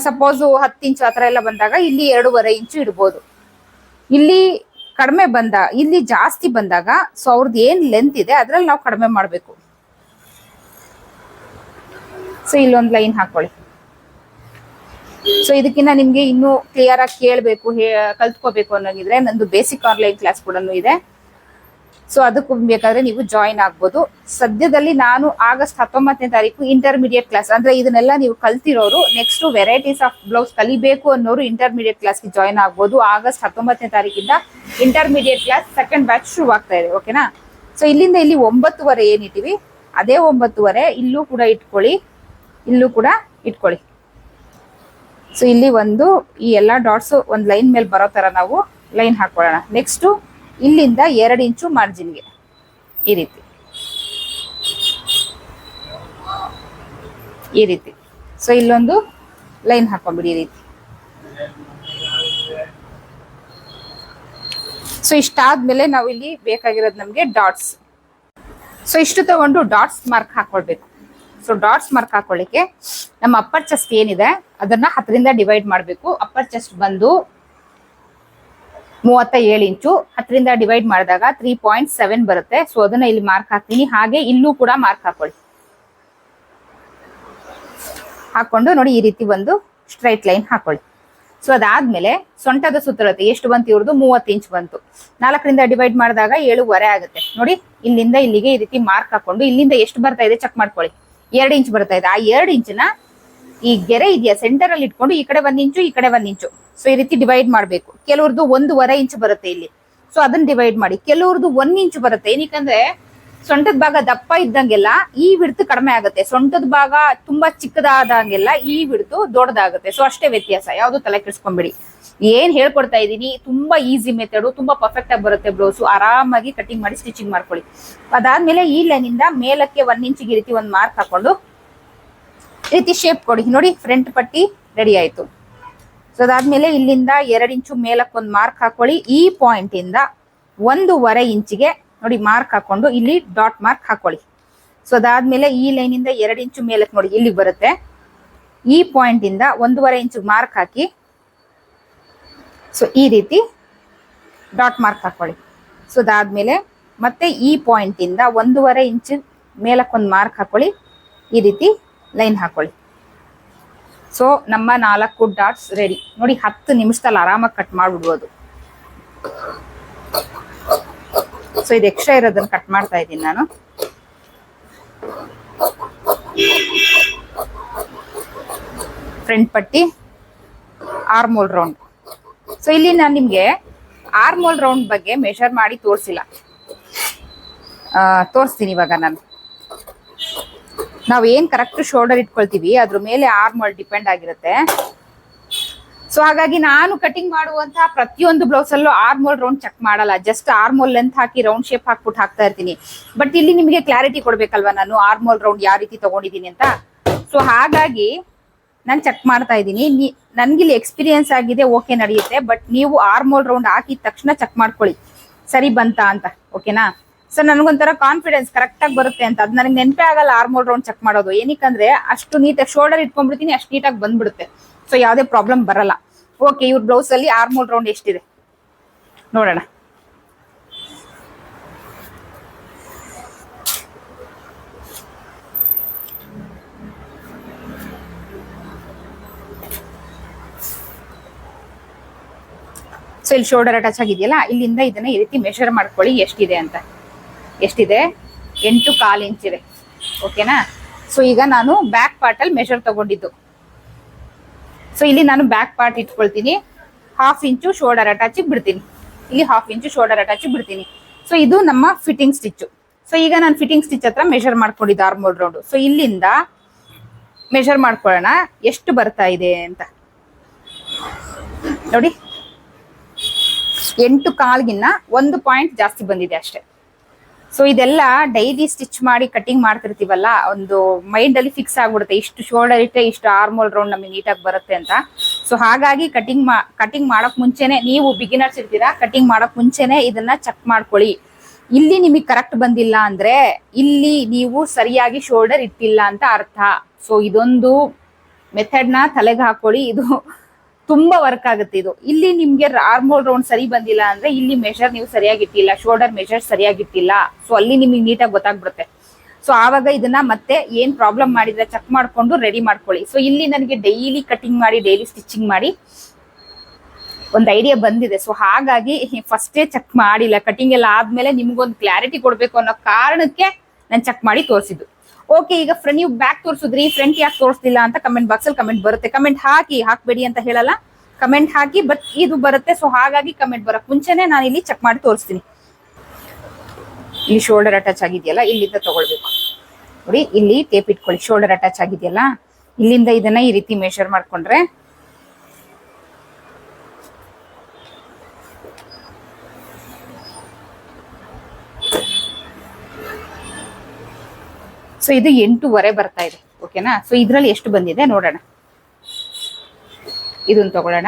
ಸಪೋಸ್ ಹತ್ತು ಇಂಚು ಆತರ ಎಲ್ಲ ಬಂದಾಗ ಇಲ್ಲಿ ಎರಡೂವರೆ ಇಂಚು ಇಡ್ಬೋದು. ಇಲ್ಲಿ ಕಡಿಮೆ ಬಂದ, ಇಲ್ಲಿ ಜಾಸ್ತಿ ಬಂದಾಗ ಸೊ ಅವ್ರದ್ದು ಏನ್ ಲೆಂತ್ ಇದೆ, ಅದ್ರಲ್ಲಿ ನಾವು ಕಡಿಮೆ ಮಾಡಬೇಕು. ಸೊ ಇಲ್ಲೊಂದು ಲೈನ್ ಹಾಕೊಳ್ಳಿ. ಸೊ ಇದಕ್ಕಿಂತ ನಿಮ್ಗೆ ಇನ್ನೂ ಕ್ಲಿಯರ್ ಆಗಿ ಕೇಳಬೇಕು ಕಲ್ತ್ಕೋಬೇಕು ಅನ್ನೋದಿದ್ರೆ ನಂದು ಬೇಸಿಕ್ ಆನ್ಲೈನ್ ಕ್ಲಾಸ್ ಕೂಡ ಇದೆ. ಸೊ ಅದಕ್ಕೂ ಬೇಕಾದ್ರೆ ನೀವು ಜಾಯಿನ್ ಆಗ್ಬೋದು. ಸದ್ಯದಲ್ಲಿ ನಾನು ಆಗಸ್ಟ್ ಹತ್ತೊಂಬತ್ತನೇ ತಾರೀಕು ಇಂಟರ್ಮೀಡಿಯೇಟ್ ಕ್ಲಾಸ್ ಅಂದ್ರೆ ಇದನ್ನೆಲ್ಲ ನೀವು ಕಲ್ತಿರೋರು ನೆಕ್ಸ್ಟ್ ವೆರೈಟೀಸ್ ಆಫ್ ಬ್ಲೌಸ್ ಕಲಿಬೇಕು ಅನ್ನೋರು ಇಂಟರ್ಮೀಡಿಯೇಟ್ ಕ್ಲಾಸ್ಗೆ ಜಾಯಿನ್ ಆಗ್ಬೋದು. ಆಗಸ್ಟ್ ಹತ್ತೊಂಬತ್ತನೇ ತಾರೀಕಿಂದ ಇಂಟರ್ಮೀಡಿಯೇಟ್ ಕ್ಲಾಸ್ ಸೆಕೆಂಡ್ ಬ್ಯಾಚ್ ಶುರು ಆಗ್ತಾ ಇದೆ ಓಕೆನಾ ಸೊ ಇಲ್ಲಿಂದ ಇಲ್ಲಿ ಒಂಬತ್ತುವರೆ ಏನಿಟ್ಟಿವಿ ಅದೇ ಒಂಬತ್ತುವರೆ ಇಲ್ಲೂ ಕೂಡ ಇಟ್ಕೊಳ್ಳಿ. ಇಲ್ಲೂ ಕೂಡ ಇಟ್ಕೊಳ್ಳಿ. ಸೊ ಇಲ್ಲಿ ಒಂದು ಈ ಎಲ್ಲ ಡಾಟ್ಸ್ ಒಂದು ಲೈನ್ ಮೇಲೆ ಬರೋ ಥರ ನಾವು ಲೈನ್ ಹಾಕೊಳ್ಳೋಣ. ನೆಕ್ಸ್ಟ್ ಇಲ್ಲಿಂದ ಎರಡು ಇಂಚು ಮಾರ್ಜಿನ್ಗೆ ಈ ರೀತಿ. ಈ ರೀತಿ. ಸೊ ಇಲ್ಲೊಂದು ಲೈನ್ ಹಾಕೊಂಡ್ಬಿಡಿ ಈ ರೀತಿ. ಸೊ ಇಷ್ಟಾದ್ಮೇಲೆ ನಾವು ಇಲ್ಲಿ ಬೇಕಾಗಿರೋದು ನಮಗೆ ಡಾಟ್ಸ್ ಸೊ ಇಷ್ಟು ತಗೊಂಡು ಡಾಟ್ಸ್ ಮಾರ್ಕ್ ಹಾಕೊಳ್ಬೇಕು. ಸೊ ಡಾಟ್ಸ್ ಮಾರ್ಕ್ ಹಾಕೊಳ್ಳಿಕ್ಕೆ ನಮ್ಮ ಅಪ್ಪರ್ ಚೆಸ್ಟ್ ಏನಿದೆ, ಅದನ್ನ ಹತ್ತರಿಂದ ಡಿವೈಡ್ ಮಾಡಬೇಕು. ಅಪ್ಪರ್ ಚೆಸ್ಟ್ ಬಂದು ಮೂವತ್ತ ಏಳು ಇಂಚು, ಹತ್ತರಿಂದ ಡಿವೈಡ್ ಮಾಡಿದಾಗ ತ್ರೀ ಪಾಯಿಂಟ್ ಸೆವೆನ್ ಬರುತ್ತೆ. ಸೊ ಅದನ್ನ ಇಲ್ಲಿ ಮಾರ್ಕ್ ಹಾಕ್ತೀನಿ. ಹಾಗೆ ಇಲ್ಲೂ ಕೂಡ ಮಾರ್ಕ್ ಹಾಕೊಳ್ಳಿ. ಹಾಕೊಂಡು ನೋಡಿ ಈ ರೀತಿ ಒಂದು ಸ್ಟ್ರೈಟ್ ಲೈನ್ ಹಾಕೊಳ್ಳಿ. ಸೊ ಅದಾದ್ಮೇಲೆ ಸೊಂಟದ ಸುತ್ತಳತೆ ಎಷ್ಟು ಬಂತು ಇವ್ರದ್ದು? ಮೂವತ್ತು ಇಂಚ್ ಬಂತು. ನಾಲ್ಕರಿಂದ ಡಿವೈಡ್ ಮಾಡಿದಾಗ ಏಳುವರೆ ಆಗುತ್ತೆ. ನೋಡಿ, ಇಲ್ಲಿಂದ ಇಲ್ಲಿಗೆ ಈ ರೀತಿ ಮಾರ್ಕ್ ಹಾಕೊಂಡು, ಇಲ್ಲಿಂದ ಎಷ್ಟು ಬರ್ತಾ ಇದೆ ಚೆಕ್ ಮಾಡ್ಕೊಳ್ಳಿ. ಎರಡು ಇಂಚ್ ಬರ್ತಾ ಇದೆ. ಆ ಎರಡು ಇಂಚಿನ ಈ ಗೆರೆ ಇದೆಯಾ? ಸೆಂಟರ್ ಅಲ್ಲಿ ಇಟ್ಕೊಂಡು ಈ ಕಡೆ ಒಂದ್ ಇಂಚು, ಈ ಕಡೆ ಒಂದ್ ಇಂಚು. ಸೊ ಈ ರೀತಿ ಡಿವೈಡ್ ಮಾಡಬೇಕು. ಕೆಲವ್ರದ್ದು ಒಂದೂವರೆ ಇಂಚು ಬರುತ್ತೆ ಇಲ್ಲಿ. ಸೊ ಅದನ್ನ ಡಿವೈಡ್ ಮಾಡಿ. ಕೆಲವ್ರದ್ದು ಒಂದ್ ಇಂಚು ಬರುತ್ತೆ. ಏನಕ್ಕಂದ್ರೆ ಸೊಂಟದ ಭಾಗ ದಪ್ಪ ಇದ್ದಂಗೆಲ್ಲ ಈ ವಿಡ್ತು ಕಡಿಮೆ ಆಗುತ್ತೆ. ಸೊಂಟದ ಭಾಗ ತುಂಬಾ ಚಿಕ್ಕದಾದಂಗೆಲ್ಲ ಈ ವಿಡ್ತು ದೊಡ್ಡದಾಗುತ್ತೆ. ಸೊ ಅಷ್ಟೇ ವ್ಯತ್ಯಾಸ. ಯಾವ್ದು ತಲೆ ಕೆಡಿಸ್ಕೊಂಬಿಡಿ. ಏನ್ ಹೇಳ್ಕೊಡ್ತಾ ಇದ್ದೀನಿ, ತುಂಬಾ ಈಸಿ ಮೆಥಡ್ ತುಂಬಾ ಪರ್ಫೆಕ್ಟ್ ಆಗಿ ಬರುತ್ತೆ ಬ್ಲೌಸ್ ಆರಾಮಾಗಿ ಕಟಿಂಗ್ ಮಾಡಿ ಸ್ಟಿಚಿಂಗ್ ಮಾಡ್ಕೊಳ್ಳಿ. ಅದಾದ್ಮೇಲೆ ಈ ಲೈನ್ ಇಂದ ಮೇಲಕ್ಕೆ ಒನ್ ಇಂಚಿಗೆ ಈ ರೀತಿ ಒಂದ್ ಮಾರ್ಕ್ ಹಾಕೊಂಡು ರೀತಿ ಶೇಪ್ ಕೊಡಿ. ನೋಡಿ ಫ್ರಂಟ್ ಪಟ್ಟಿ ರೆಡಿ ಆಯ್ತು. ಅದಾದ್ಮೇಲೆ ಇಲ್ಲಿಂದ ಎರಡು ಇಂಚು ಮೇಲಕ್ಕೆ ಒಂದು ಮಾರ್ಕ್ ಹಾಕೊಳ್ಳಿ. ಈ ಪಾಯಿಂಟ್ ಇಂದ ಒಂದೂವರೆ ಇಂಚಿಗೆ ನೋಡಿ ಮಾರ್ಕ್ ಹಾಕೊಂಡು ಇಲ್ಲಿ ಡಾಟ್ ಮಾರ್ಕ್ ಹಾಕೊಳ್ಳಿ. ಸೊ ಅದಾದ್ಮೇಲೆ ಈ ಲೈನ್ ಇಂದ ಎರಡು ಇಂಚು ಮೇಲಕ್ಕೆ ನೋಡಿ ಇಲ್ಲಿ ಬರುತ್ತೆ. ಈ ಪಾಯಿಂಟ್ ಇಂದ ಒಂದೂವರೆ ಇಂಚು ಮಾರ್ಕ್ ಹಾಕಿ. ಸೊ ಈ ರೀತಿ ಡಾಟ್ ಮಾರ್ಕ್ ಹಾಕೊಳ್ಳಿ. ಸೊ ಅದಾದ್ಮೇಲೆ ಮತ್ತೆ ಈ ಪಾಯಿಂಟ್ ಇಂದ ಒಂದೂವರೆ ಇಂಚು ಮೇಲಕ್ಕೊಂದು ಮಾರ್ಕ್ ಹಾಕೊಳ್ಳಿ. ಈ ರೀತಿ ಲೈನ್ ಹಾಕೊಳ್ಳಿ. ಸೊ ನಮ್ಮ ನಾಲ್ಕು ಡಾಟ್ಸ್ ರೆಡಿ ನೋಡಿ, ಹತ್ತು ನಿಮಿಷದಲ್ಲಿ ಆರಾಮಾಗಿ ಕಟ್ ಮಾಡಿಬಿಡ್ಬೋದು. ಸೊ ಇದು ಎಕ್ಸ್ಟ್ರಾ ಇರೋದನ್ನು ಕಟ್ ಮಾಡ್ತಾ ಇದ್ದೀನಿ ನಾನು. ಫ್ರಂಟ್ ಪಟ್ಟಿ ಆರ್ಮೋಲ್ ರೌಂಡ್ ಸೊ ಇಲ್ಲಿ ನಾನು ನಿಮಗೆ ಆರ್ಮೋಲ್ ರೌಂಡ್ ಬಗ್ಗೆ ಮೆಷರ್ ಮಾಡಿ ತೋರಿಸಿಲ್ಲ. ತೋರಿಸ್ತೀನಿ ಇವಾಗ ನಾನು. ನಾವು ಏನ್ ಕರೆಕ್ಟ್ ಶೋಲ್ಡರ್ ಇಟ್ಕೊಳ್ತೀವಿ, ಅದ್ರ ಮೇಲೆ ಆರ್ಮೋಲ್ ಡಿಪೆಂಡ್ ಆಗಿರುತ್ತೆ. ಸೊ ಹಾಗಾಗಿ ನಾನು ಕಟಿಂಗ್ ಮಾಡುವಂತಹ ಪ್ರತಿಯೊಂದು ಬ್ಲೌಸ್ ಅಲ್ಲೂ ಆರ್ಮೋಲ್ ರೌಂಡ್ ಚೆಕ್ ಮಾಡಲ್ಲ. ಜಸ್ಟ್ ಆರ್ಮೋಲ್ ಲೆಂತ್ ಹಾಕಿ ರೌಂಡ್ ಶೇಪ್ ಹಾಕ್ಬಿಟ್ಟು ಹಾಕ್ತಾ ಇರ್ತೀನಿ. ಬಟ್ ಇಲ್ಲಿ ನಿಮಗೆ ಕ್ಲಾರಿಟಿ ಕೊಡ್ಬೇಕಲ್ವಾ ನಾನು? ಆರ್ಮೋಲ್ ರೌಂಡ್ ಯಾವ ರೀತಿ ತಗೊಂಡಿದ್ದೀನಿ ಅಂತ? ಸೊ ಹಾಗಾಗಿ ನಾನು ಚೆಕ್ ಮಾಡ್ತಾ ಇದ್ದೀನಿ. ನನ್ಗಿಲ್ಲಿ ಎಕ್ಸ್ಪೀರಿಯನ್ಸ್ ಆಗಿದೆ ಓಕೆ ನಡೆಯುತ್ತೆ. ಬಟ್ ನೀವು ಆರ್ಮೋಲ್ ರೌಂಡ್ ಹಾಕಿದ ತಕ್ಷಣ ಚೆಕ್ ಮಾಡ್ಕೊಳ್ಳಿ. ಸರಿ ಬಂತಾ ಅಂತ ಓಕೆನಾ ಸೊ ನನಗೊಂಥರ ಕಾನ್ಫಿಡೆನ್ಸ್ ಕರೆಕ್ಟ್ ಆಗಿ ಬರುತ್ತೆ ಅಂತ. ಅದು ನನಗೆ ನೆನಪೇ ಆಗಲ್ಲ ಆರ್ಮೋಲ್ ರೌಂಡ್ ಚೆಕ್ ಮಾಡೋದು. ಏನಕ್ಕಂದ್ರೆ, ಅಷ್ಟು ನೀಟಾಗಿ ಶೋಲ್ಡರ್ ಇಟ್ಕೊಂಡ್ಬಿಡ್ತೀನಿ, ಅಷ್ಟು ನೀಟಾಗಿ ಬಂದ್ಬಿಡುತ್ತೆ. ಸೊ ಯಾವುದೇ ಪ್ರಾಬ್ಲಮ್ ಬರಲ್ಲ. ಓಕೆ ಇವ್ರ ಬ್ಲೌಸ್ ಅಲ್ಲಿ ಆರ್ಮೋಲ್ ರೌಂಡ್ ಎಷ್ಟಿದೆ? ನೋಡೋಣ. ಸೊ ಇಲ್ಲಿ ಶೋಲ್ಡರ್ ಅಟ್ಯಾಚ್ ಆಗಿದೆಯಲ್ಲ? ಇಲ್ಲಿಂದ ಇದನ್ನ ಈ ರೀತಿ ಮೆಷರ್ ಮಾಡ್ಕೊಳ್ಳಿ ಎಷ್ಟಿದೆ ಅಂತ. ಎಷ್ಟಿದೆ? ಎಂಟು ಕಾಲು ಇದೆ. ಓಕೆನಾ ಸೊ ಈಗ ನಾನು ಬ್ಯಾಕ್ ಪಾರ್ಟ್ ಅಲ್ಲಿ ಮೆಷರ್ ತಗೊಂಡಿದ್ದು. ಸೊ ಇಲ್ಲಿ ನಾನು ಬ್ಯಾಕ್ ಪಾರ್ಟ್ ಇಟ್ಕೊಳ್ತೀನಿ. ಹಾಫ್ ಇಂಚು ಶೋಲ್ಡರ್ ಅಟ್ಯಾಚಿಗೆ ಬಿಡ್ತೀನಿ. ಇಲ್ಲಿ ಹಾಫ್ ಇಂಚು ಶೋಲ್ಡರ್ ಅಟ್ಯಾಚ್ ಬಿಡ್ತೀನಿ. ಸೊ ಇದು ನಮ್ಮ ಫಿಟ್ಟಿಂಗ್ ಸ್ಟಿಚ್ ಸೊ ಈಗ ನಾನು ಫಿಟ್ಟಿಂಗ್ ಸ್ಟಿಚ್ ಹತ್ರ ಮೆಷರ್ ಮಾಡ್ಕೊಂಡಿದ್ದೆ ಆರ್ಮೋಲ್ ರೌಂಡ್ ಸೊ ಇಲ್ಲಿಂದ ಮೆಷರ್ ಮಾಡ್ಕೊಳ್ಳೋಣ. ಎಷ್ಟು ಬರ್ತಾ ಇದೆ ಅಂತ. ನೋಡಿ. ಎಂಟು ಕಾಲ್ಗಿನ್ನ ಒಂದು ಪಾಯಿಂಟ್ ಜಾಸ್ತಿ ಬಂದಿದೆ ಅಷ್ಟೇ. ಸೊ ಇದೆಲ್ಲ ಡೈಲಿ ಸ್ಟಿಚ್ ಮಾಡಿ ಕಟಿಂಗ್ ಮಾಡ್ತಿರ್ತೀವಲ್ಲ, ಒಂದು ಮೈಂಡ್ ಅಲ್ಲಿ ಫಿಕ್ಸ್ ಆಗ್ಬಿಡುತ್ತೆ. ಇಷ್ಟು ಶೋಲ್ಡರ್ ಇಟ್ಟೆ ಇಷ್ಟು ಆರ್ಮೋಲ್ ರೌಂಡ್ ನಮಗೆ ನೀಟಾಗಿ ಬರುತ್ತೆ ಅಂತ. ಸೊ ಹಾಗಾಗಿ ಕಟಿಂಗ್ ಮಾ ಕಟಿಂಗ್ ಮಾಡಕ್ ಮುಂಚೆನೆ ನೀವು ಬಿಗಿನರ್ಸ್ ಇರ್ತೀರಾ ಕಟಿಂಗ್ ಮಾಡಕ್ ಮುಂಚೆನೆ ಇದನ್ನ ಚೆಕ್ ಮಾಡ್ಕೊಳ್ಳಿ. ಇಲ್ಲಿ ನಿಮಗೆ ಕರೆಕ್ಟ್ ಬಂದಿಲ್ಲ ಅಂದ್ರೆ ಇಲ್ಲಿ ನೀವು ಸರಿಯಾಗಿ ಶೋಲ್ಡರ್ ಇಟ್ಟಿಲ್ಲ ಅಂತ ಅರ್ಥ. ಸೊ ಇದೊಂದು ಮೆಥಡ್ನ ತಲೆಗೆ ಹಾಕೊಳ್ಳಿ. ಇದು ತುಂಬಾ ವರ್ಕ್ ಆಗುತ್ತೆ ಇದು. ಇಲ್ಲಿ ನಿಮ್ಗೆ ಆರ್ಮೋಲ್ ರೌಂಡ್ ಸರಿ ಬಂದಿಲ್ಲ ಅಂದ್ರೆ ಇಲ್ಲಿ ಮೆಷರ್ ನೀವು ಸರಿಯಾಗಿ ಇಟ್ಟಿಲ್ಲ ಶೋಲ್ಡರ್ ಮೆಷರ್ ಸರಿಯಾಗಿ ಇಟ್ಟಿಲ್ಲ. ಸೊ ಅಲ್ಲಿ ನಿಮಗೆ ನೀಟಾಗಿ ಗೊತ್ತಾಗ್ಬಿಡುತ್ತೆ. ಸೊ ಆವಾಗ ಇದನ್ನ ಮತ್ತೆ ಏನ್ ಪ್ರಾಬ್ಲಮ್ ಮಾಡಿದ್ರೆ ಚೆಕ್ ಮಾಡ್ಕೊಂಡು ರೆಡಿ ಮಾಡ್ಕೊಳ್ಳಿ. ಸೊ ಇಲ್ಲಿ ನನಗೆ ಡೈಲಿ ಕಟಿಂಗ್ ಮಾಡಿ ಡೈಲಿ ಸ್ಟಿಚಿಂಗ್ ಮಾಡಿ ಒಂದು ಐಡಿಯಾ ಬಂದಿದೆ. ಸೊ ಹಾಗಾಗಿ ಫಸ್ಟೇ ಚೆಕ್ ಮಾಡಿಲ್ಲ. ಕಟಿಂಗ್ ಎಲ್ಲ ಆದ್ಮೇಲೆ ನಿಮ್ಗೊಂದು ಕ್ಲಾರಿಟಿ ಕೊಡ್ಬೇಕು ಅನ್ನೋ ಕಾರಣಕ್ಕೆ ನಾನು ಚೆಕ್ ಮಾಡಿ ತೋರಿಸಿದ್ದು. ಓಕೆ ಈಗ ಫ್ರೆಂಡ್ ನೀವು ಬ್ಯಾಕ್ ತೋರಿಸಿದ್ರಿ ಫ್ರಂಟ್ ಯಾಕೆ ತೋರಿಸ್ತಿಲ್ಲ ಅಂತ ಕಮೆಂಟ್ ಬಾಕ್ಸ್ ಅಲ್ಲಿ ಕಮೆಂಟ್ ಬರುತ್ತೆ. ಕಮೆಂಟ್ ಹಾಕಿ, ಹಾಕ್ಬೇಡಿ ಅಂತ ಹೇಳಲ್ಲ. ಕಮೆಂಟ್ ಹಾಕಿ ಬಟ್ ಇದು ಬರುತ್ತೆ ಸೊ ಹಾಗಾಗಿ ಕಮೆಂಟ್ ಬರಕ್ ಮುಂಚೆನೆ ನಾನು ಇಲ್ಲಿ ಚೆಕ್ ಮಾಡಿ ತೋರಿಸ್ತೀನಿ. ಇಲ್ಲಿ ಶೋಲ್ಡರ್ ಅಟ್ಯಾಚ್ ಆಗಿದೆಯಲ್ಲ, ಇಲ್ಲಿಂದ ತಗೊಳ್ಬೇಕು. ನೋಡಿ, ಇಲ್ಲಿ ಟೇಪ್ ಇಟ್ಕೊಳ್ಳಿ. ಶೋಲ್ಡರ್ ಅಟ್ಯಾಚ್ ಆಗಿದೆಯಲ್ಲ, ಇಲ್ಲಿಂದ ಇದನ್ನ ಈ ರೀತಿ ಮೆಷರ್ ಮಾಡ್ಕೊಂಡ್ರೆ ಸೊ ಇದು ಎಂಟೂವರೆ ಬರ್ತಾ ಇದೆ. ಓಕೆನಾ ಸೊ ಇದ್ರಲ್ಲಿ ಎಷ್ಟು ಬಂದಿದೆ ನೋಡೋಣ. ಇದನ್ನ ತಗೊಳ್ಳೋಣ.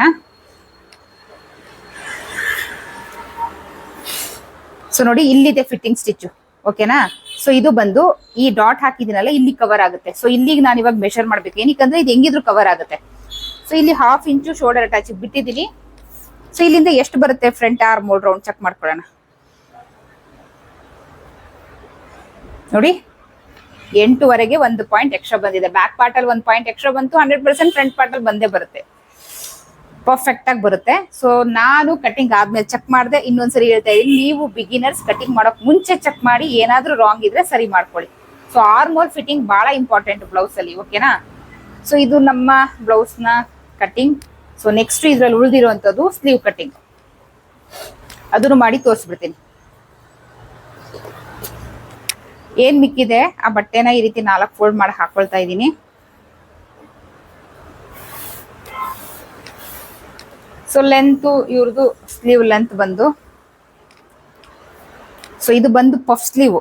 ಸೊ ನೋಡಿ ಇಲ್ಲಿದೆ ಫಿಟ್ಟಿಂಗ್ ಸ್ಟಿಚ್ ಓಕೆನಾ ಸೊ ಇದು ಬಂದು ಈ ಡಾಟ್ ಹಾಕಿದಿನಲ್ಲ ಇಲ್ಲಿ ಕವರ್ ಆಗುತ್ತೆ. ಸೊ ಇಲ್ಲಿಗೆ ನಾನು ಇವಾಗ ಮೆಷರ್ ಮಾಡ್ಬೇಕು. ಏನಕ್ಕಂದ್ರೆ ಇದು ಹೆಂಗಿದ್ರು ಕವರ್ ಆಗುತ್ತೆ. ಸೊ ಇಲ್ಲಿ ಹಾಫ್ ಇಂಚು ಶೋಲ್ಡರ್ ಅಟ್ಯಾಚ್ ಬಿಟ್ಟಿದ್ದೀನಿ. ಸೊ ಇಲ್ಲಿಂದ ಎಷ್ಟು ಬರುತ್ತೆ front armhole round check ಮಾಡ್ಕೊಳ್ಳೋಣ. ನೋಡಿ? ಎಂಟುವರೆಗೆ ಒಂದು ಪಾಯಿಂಟ್ ಎಕ್ಸ್ಟ್ರಾ ಬಂದಿದೆ. ಬ್ಯಾಕ್ ಪಾರ್ಟ್ ಅಲ್ಲಿ ಒಂದು ಪಾಯಿಂಟ್ ಎಕ್ಸ್ಟ್ರಾ ಬಂತು ಹಂಡ್ರೆಡ್ ಪರ್ಸೆಂಟ್ ಫ್ರಂಟ್ ಪಾರ್ಟ್ ಅಲ್ಲಿ ಬಂದೇ ಬರುತ್ತೆ. ಪರ್ಫೆಕ್ಟ್ ಆಗಿ ಬರುತ್ತೆ. ಸೊ ನಾನು ಕಟಿಂಗ್ ಆದ್ಮೇಲೆ ಚೆಕ್ ಮಾಡಿದೆ, ಇನ್ನೊಂದ್ಸರಿ ಹೇಳ್ತಾ ಇದ್ದೀನಿ, ನೀವು ಬಿಗಿನರ್ಸ್ ಕಟಿಂಗ್ ಮಾಡೋಕ್ ಮುಂಚೆ ಚೆಕ್ ಮಾಡಿ, ಏನಾದ್ರೂ ರಾಂಗ್ ಇದ್ರೆ ಸರಿ ಮಾಡ್ಕೊಳ್ಳಿ. ಸೊ ಆರ್ಮೋಲ್ ಫಿಟ್ಟಿಂಗ್ ಬಹಳ ಇಂಪಾರ್ಟೆಂಟ್ ಬ್ಲೌಸ್ ಅಲ್ಲಿ ಓಕೆನಾ ಸೊ ಇದು ನಮ್ಮ ಬ್ಲೌಸ್ನ ಕಟಿಂಗ್ ಸೊ ನೆಕ್ಸ್ಟ್ ಇದ್ರಲ್ಲಿ ಉಳಿದಿರುವಂತದ್ದು ಸ್ಲೀವ್ ಕಟಿಂಗ್ ಅದನ್ನು ಮಾಡಿ ತೋರಿಸ್ಬಿಡ್ತೀನಿ. ಏನ್ ಮಿಕ್ಕಿದೆ? ಆ ಬಟ್ಟೆನ ಈ ರೀತಿ ನಾಲ್ಕು ಫೋಲ್ಡ್ ಮಾಡಿ ಹಾಕೊಳ್ತಾ ಇದ್ದೀನಿ. ಸೊ ಲೆಂತ್ ಇವ್ರದ್ದು ಸ್ಲೀವ್ ಲೆಂತ್ ಬಂದು. ಸೊ ಇದು ಬಂದು ಪಫ್ ಸ್ಲೀವ್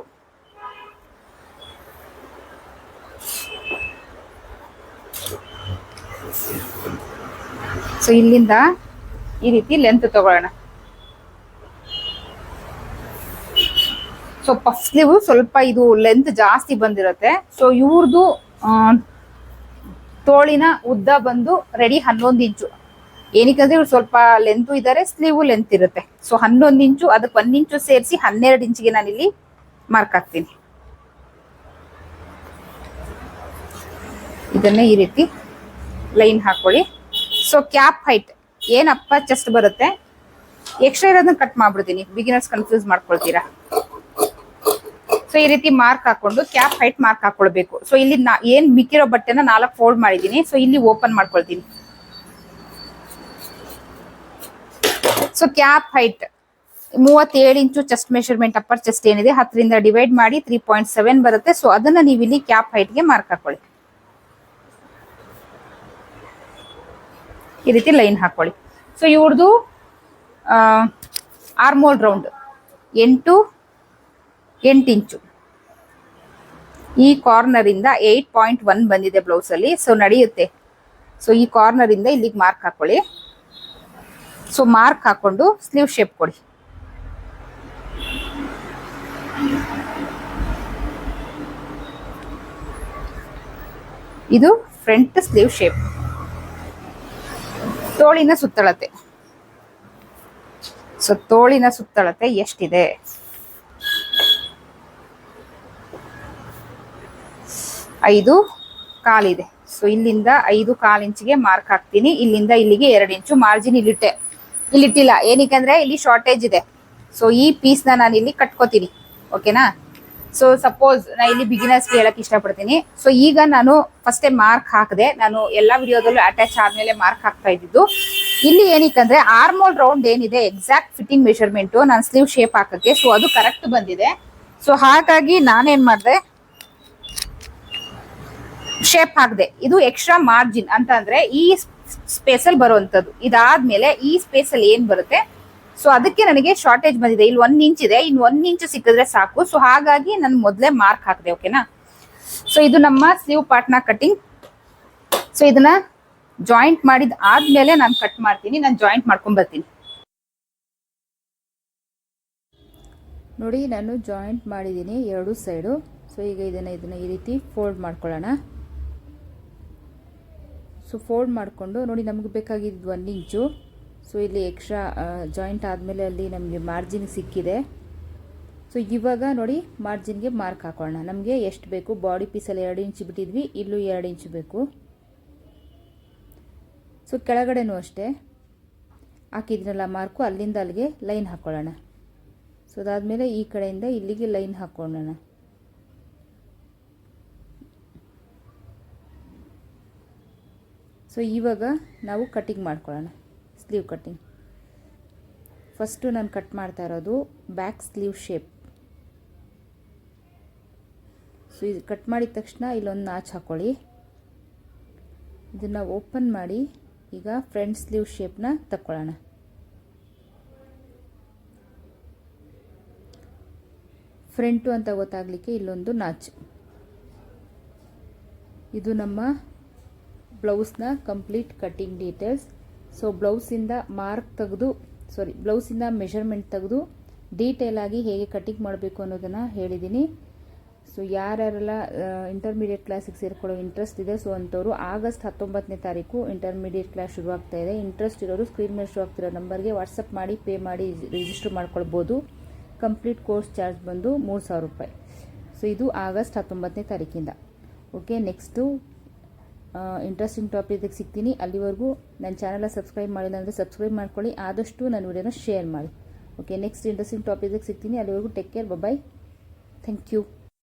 ಸೊ ಇಲ್ಲಿಂದ ಈ ರೀತಿ ಲೆಂತ್ ತಗೊಳ್ಳೋಣ. ಸೊ ಪಫ್ ಸ್ಲೀವ್ ಸ್ವಲ್ಪ ಇದು ಲೆಂತ್ ಜಾಸ್ತಿ ಬಂದಿರುತ್ತೆ. ಸೊ ಇವ್ರದ್ದು ತೋಳಿನ ಉದ್ದ ಬಂದು ರೆಡಿ ಹನ್ನೊಂದು ಇಂಚು. ಏನಕ್ಕಂದ್ರೆ ಇವ್ರು ಸ್ವಲ್ಪ ಲೆಂತ್ ಇದ್ದಾರೆ ಸ್ಲೀವ್ ಲೆಂತ್ ಇರುತ್ತೆ. ಸೊ ಹನ್ನೊಂದು ಇಂಚು ಅದಕ್ಕೆ ಒಂದ್ ಇಂಚು ಸೇರಿಸಿ ಹನ್ನೆರಡು ಇಂಚಿಗೆ ನಾನಿಲ್ಲಿ ಮಾರ್ಕ್ ಹಾಕ್ತೀನಿ. ಇದನ್ನೇ ಈ ರೀತಿ ಲೈನ್ ಹಾಕೊಳ್ಳಿ. ಸೊ ಕ್ಯಾಪ್ ಹೈಟ್ ಏನಪ್ಪ ಚೆಸ್ಟ್ ಬರುತ್ತೆ? ಎಕ್ಸ್ಟ್ರಾ ಇರೋದನ್ನ ಕಟ್ ಮಾಡ್ಬಿಡ್ತೀನಿ. ಬಿಗಿನರ್ಸ್ ಕನ್ಫ್ಯೂಸ್ ಮಾಡ್ಕೊಳ್ತೀರಾ? ಸೊ ಈ ರೀತಿ ಮಾರ್ಕ್ ಹಾಕೊಂಡು ಕ್ಯಾಪ್ ಹೈಟ್ ಮಾರ್ಕ್ ಹಾಕೊಳ್ಬೇಕು. ಸೊ ಇಲ್ಲಿ ನಾ ಏನ್ ಮಿಕ್ಕಿರೋ ಬಟ್ಟೆನ ನಾಲ್ಕು ಫೋಲ್ಡ್ ಮಾಡಿದೀನಿ ಸೊ ಇಲ್ಲಿ ಓಪನ್ ಮಾಡ್ಕೊಳ್ತೀನಿ. ಸೊ ಕ್ಯಾಪ್ ಹೈಟ್ ಮೂವತ್ತೇಳು inch chest measurement upper chest ಏನಿದೆ, ಹತ್ತರಿಂದ ಡಿವೈಡ್ ಮಾಡಿ ತ್ರೀ ಪಾಯಿಂಟ್ ಸೆವೆನ್ ಬರುತ್ತೆ. ಸೊ ಅದನ್ನ ನೀವು ಇಲ್ಲಿ ಕ್ಯಾಪ್ ಹೈಟ್ಗೆ ಮಾರ್ಕ್ ಹಾಕೊಳ್ಳಿ. ಈ ರೀತಿ ಲೈನ್ ಹಾಕೊಳ್ಳಿ. ಸೊ ಇವ್ರದ್ದು ಆರ್ಮೋಲ್ ರೌಂಡ್ ಎಂಟು ಎಂಟು ಇಂಚು. ಈ ಕಾರ್ನರ್ ಇಂದ ಏಟ್ ಪಾಯಿಂಟ್ ಒನ್ ಬಂದಿದೆ ಬ್ಲೌಸ್ ಅಲ್ಲಿ. ಸೊ ನಡೆಯುತ್ತೆ. ಸೊ ಈ ಕಾರ್ನರ್ ಇಂದ ಇಲ್ಲಿಗೆ ಮಾರ್ಕ್ ಹಾಕೊಳ್ಳಿ. ಸೊ ಮಾರ್ಕ್ ಹಾಕೊಂಡು ಸ್ಲೀವ್ ಶೇಪ್ ಕೊಡಿ. ಇದು ಫ್ರಂಟ್ ಸ್ಲೀವ್ ಶೇಪ್ ತೋಳಿನ ಸುತ್ತಳತೆ. ಸೊ ತೋಳಿನ ಸುತ್ತಳತೆ ಎಷ್ಟಿದೆ? ಐದು ಕಾಲಿದೆ ಸೊ ಇಲ್ಲಿಂದ ಐದು ಕಾಲು ಇಂಚಿಗೆ ಮಾರ್ಕ್ ಹಾಕ್ತೀನಿ. ಇಲ್ಲಿಂದ ಇಲ್ಲಿಗೆ ಎರಡು ಇಂಚು ಮಾರ್ಜಿನ್ ಇಲ್ಲಿಟ್ಟೆ. ಇಲ್ಲಿಟ್ಟಿಲ್ಲ. ಏನಕ್ಕೆ ಇಲ್ಲಿ ಶಾರ್ಟೇಜ್ ಇದೆ. ಸೊ ಈ ಪೀಸ್ನ ನಾನು ಇಲ್ಲಿ ಕಟ್ಕೋತೀನಿ. ಓಕೆನಾ ಸೊ ಸಪೋಸ್ ನಾ ಇಲ್ಲಿ ಬಿಗಿನರ್ಸ್ಗೆ ಹೇಳಕ್ ಇಷ್ಟಪಡ್ತೀನಿ. ಸೊ ಈಗ ನಾನು ಫಸ್ಟೇ ಮಾರ್ಕ್ ಹಾಕದೆ. ನಾನು ಎಲ್ಲಾ ವಿಡಿಯೋದಲ್ಲೂ ಅಟ್ಯಾಚ್ ಆದ್ಮೇಲೆ ಮಾರ್ಕ್ ಹಾಕ್ತಾ ಇದ್ದಿದ್ದು. ಇಲ್ಲಿ ಏನಕ್ಕಂದ್ರೆ ಆರ್ಮೋಲ್ ರೌಂಡ್ ಏನಿದೆ ಎಕ್ಸಾಕ್ಟ್ ಫಿಟ್ಟಿಂಗ್ ಮೆಷರ್ಮೆಂಟ್ ನಾನು ಸ್ಲೀವ್ ಶೇಪ್ ಹಾಕಕ್ಕೆ. ಸೊ ಅದು ಕರೆಕ್ಟ್ ಬಂದಿದೆ. ಸೊ ಹಾಗಾಗಿ ನಾನೇನ್ ಮಾಡಿದೆ? ಶೇಪ್ ಹಾಕ್ದೆ ಇದು ಎಕ್ಸ್ಟ್ರಾ ಮಾರ್ಜಿನ್ ಅಂತ ಅಂದ್ರೆ ಈ ಸ್ಪೇಸ್ ಅಲ್ಲಿ ಬರುವಂತದ್ದು ಇದಾದ್ಮೇಲೆ ಈ ಸ್ಪೇಸ್ ಅಲ್ಲಿ ಏನ್ ಬರುತ್ತೆ? ಸೊ ಅದಕ್ಕೆ ನನಗೆ ಶಾರ್ಟೇಜ್ ಬಂದಿದೆ. ಇಲ್ಲಿ ಒಂದ್ ಇಂಚ್ ಇದೆ. ಇನ್ ಒಂದ್ ಇಂಚ್ ಸಿಕ್ಕಿದ್ರೆ ಸಾಕು. ಸೊ ಹಾಗಾಗಿ ನಾನು ಮೊದಲೇ ಮಾರ್ಕ್ ಹಾಕಿದೆ ಓಕೆನಾ ಸೊ ಇದು ನಮ್ಮ ಸ್ಲೀವ್ ಪಾರ್ಟ್ನ ಕಟಿಂಗ್ ಸೊ ಇದನ್ನ ಜಾಯಿಂಟ್ ಮಾಡಿದ ಆದ್ಮೇಲೆ ನಾನು ಕಟ್ ಮಾಡ್ತೀನಿ. ನಾನು ಜಾಯಿಂಟ್ ಮಾಡ್ಕೊಂಡ್ ಬರ್ತೀನಿ.
ನೋಡಿ, ನಾನು ಜಾಯಿಂಟ್ ಮಾಡಿದ್ದೀನಿ ಎರಡು ಸೈಡು ಸೊ ಈಗ ಇದನ್ನು ಇದನ್ನು ಈ ರೀತಿ ಫೋಲ್ಡ್ ಮಾಡ್ಕೊಳ್ಳೋಣ. ಸೊ ಫೋಲ್ಡ್ ಮಾಡಿಕೊಂಡು ನೋಡಿ ನಮಗೆ ಬೇಕಾಗಿದ್ದು ಒಂದು ಇಂಚು. ಸೊ ಇಲ್ಲಿ ಎಕ್ಸ್ಟ್ರಾ ಜಾಯಿಂಟ್ ಆದಮೇಲೆ ಅಲ್ಲಿ ನಮಗೆ ಮಾರ್ಜಿನ್ ಸಿಕ್ಕಿದೆ. ಸೊ ಇವಾಗ ನೋಡಿ ಮಾರ್ಜಿನ್ಗೆ ಮಾರ್ಕ್ ಹಾಕೋಣ ನಮಗೆ ಎಷ್ಟು ಬೇಕು? ಬಾಡಿ ಪೀಸಲ್ಲಿ ಎರಡು ಇಂಚು ಬಿಟ್ಟಿದ್ವಿ, ಇಲ್ಲೂ ಎರಡು ಇಂಚು ಬೇಕು. ಸೊ ಕೆಳಗಡೆನೂ ಅಷ್ಟೇ. ಹಾಕಿದ್ರಲ್ಲ ಮಾರ್ಕು ಅಲ್ಲಿಂದ ಅಲ್ಲಿಗೆ ಲೈನ್ ಹಾಕ್ಕೊಳ್ಳೋಣ ಸೊ ಅದಾದಮೇಲೆ ಈ ಕಡೆಯಿಂದ ಇಲ್ಲಿಗೆ ಲೈನ್ ಹಾಕ್ಕೊಳ್ಳೋಣ ಸೊ ಇವಾಗ ನಾವು ಕಟ್ಟಿಂಗ್ ಮಾಡ್ಕೊಳ್ಳೋಣ. ಸ್ಲೀವ್ ಕಟ್ಟಿಂಗ್ ಫಸ್ಟು ನಾನು ಕಟ್ ಮಾಡ್ತಾ ಇರೋದು ಬ್ಯಾಕ್ ಸ್ಲೀವ್ ಶೇಪ್ ಸೊ ಇದು ಕಟ್ ಮಾಡಿದ ತಕ್ಷಣ ಇಲ್ಲೊಂದು ನಾಚ್ ಹಾಕ್ಕೊಳ್ಳಿ ಇದನ್ನು ಓಪನ್ ಮಾಡಿ ಈಗ ಫ್ರಂಟ್ ಸ್ಲೀವ್ ಶೇಪ್ನ ತಕ್ಕೊಳ್ಳೋಣ. ಫ್ರಂಟು ಅಂತ ಗೊತ್ತಾಗಲಿಕ್ಕೆ ಇಲ್ಲೊಂದು ನಾಚ್. ಇದು ನಮ್ಮ ಬ್ಲೌಸ್ನ ಕಂಪ್ಲೀಟ್ ಕಟ್ಟಿಂಗ್ ಡೀಟೇಲ್ಸ್. ಸೊ ಬ್ಲೌಸಿಂದ ಮಾರ್ಕ್ ತೆಗೆದು ಸಾರಿ ಬ್ಲೌಸಿಂದ ಮೆಷರ್ಮೆಂಟ್ ತೆಗೆದು ಡೀಟೇಲ್ ಆಗಿ ಹೇಗೆ ಕಟ್ಟಿಂಗ್ ಮಾಡಬೇಕು ಅನ್ನೋದನ್ನು ಹೇಳಿದ್ದೀನಿ. ಸೊ ಯಾರ್ಯಾರೆಲ್ಲ ಇಂಟರ್ಮೀಡಿಯೇಟ್ ಕ್ಲಾಸಿಗೆ ಸೇರ್ಕೊಳ್ಳೋ ಇಂಟ್ರೆಸ್ಟ್ ಇದೆ ಸೊ ಅಂಥವ್ರು ಆಗಸ್ಟ್ ಹತ್ತೊಂಬತ್ತನೇ ತಾರೀಕು ಇಂಟರ್ಮೀಡಿಯೇಟ್ ಕ್ಲಾಸ್ ಶುರುವಾಗ್ತಾ ಇದೆ. ಇಂಟ್ರೆಸ್ಟ್ ಇರೋರು ಸ್ಕ್ರೀನ್ ಮೇಲೆ ಶುರುವಾಗ್ತಿರೋ ನಂಬರ್ಗೆ ವಾಟ್ಸಪ್ ಮಾಡಿ ಪೇ ಮಾಡಿ ರಿಜಿಸ್ಟರ್ ಮಾಡ್ಕೊಳ್ಬೋದು. ಕಂಪ್ಲೀಟ್ ಕೋರ್ಸ್ ಚಾರ್ಜ್ ಬಂದು ಮೂರು ಸಾವಿರ ರೂಪಾಯಿ. ಸೊ ಇದು ಆಗಸ್ಟ್ ಹತ್ತೊಂಬತ್ತನೇ ತಾರೀಕಿಂದ. ಓಕೆ ನೆಕ್ಸ್ಟು ಇಂಟ್ರೆಸ್ಟಿಂಗ್ ಟಾಪಿಕ್ ಸಿಗ್ತೀನಿ. ಅಲ್ಲಿವರೆಗೂ ನನ್ನ ಚಾನಲ್ನ ಸಬ್ಸ್ಕ್ರೈಬ್ ಮಾಡಿಲ್ಲ ಅಂದರೆ ಸಬ್ಸ್ಕ್ರೈಬ್ ಮಾಡ್ಕೊಳ್ಳಿ. ಆದಷ್ಟು ನನ್ನ ವಿಡಿಯೋನ ಶೇರ್ ಮಾಡಿ. ಓಕೆ ನೆಕ್ಸ್ಟ್ ಇಂಟ್ರೆಸ್ಟಿಂಗ್ ಟಾಪಿಕ್ ಸಿಗ್ತೀನಿ. ಅಲ್ಲಿವರೆಗೂ take care bye thank you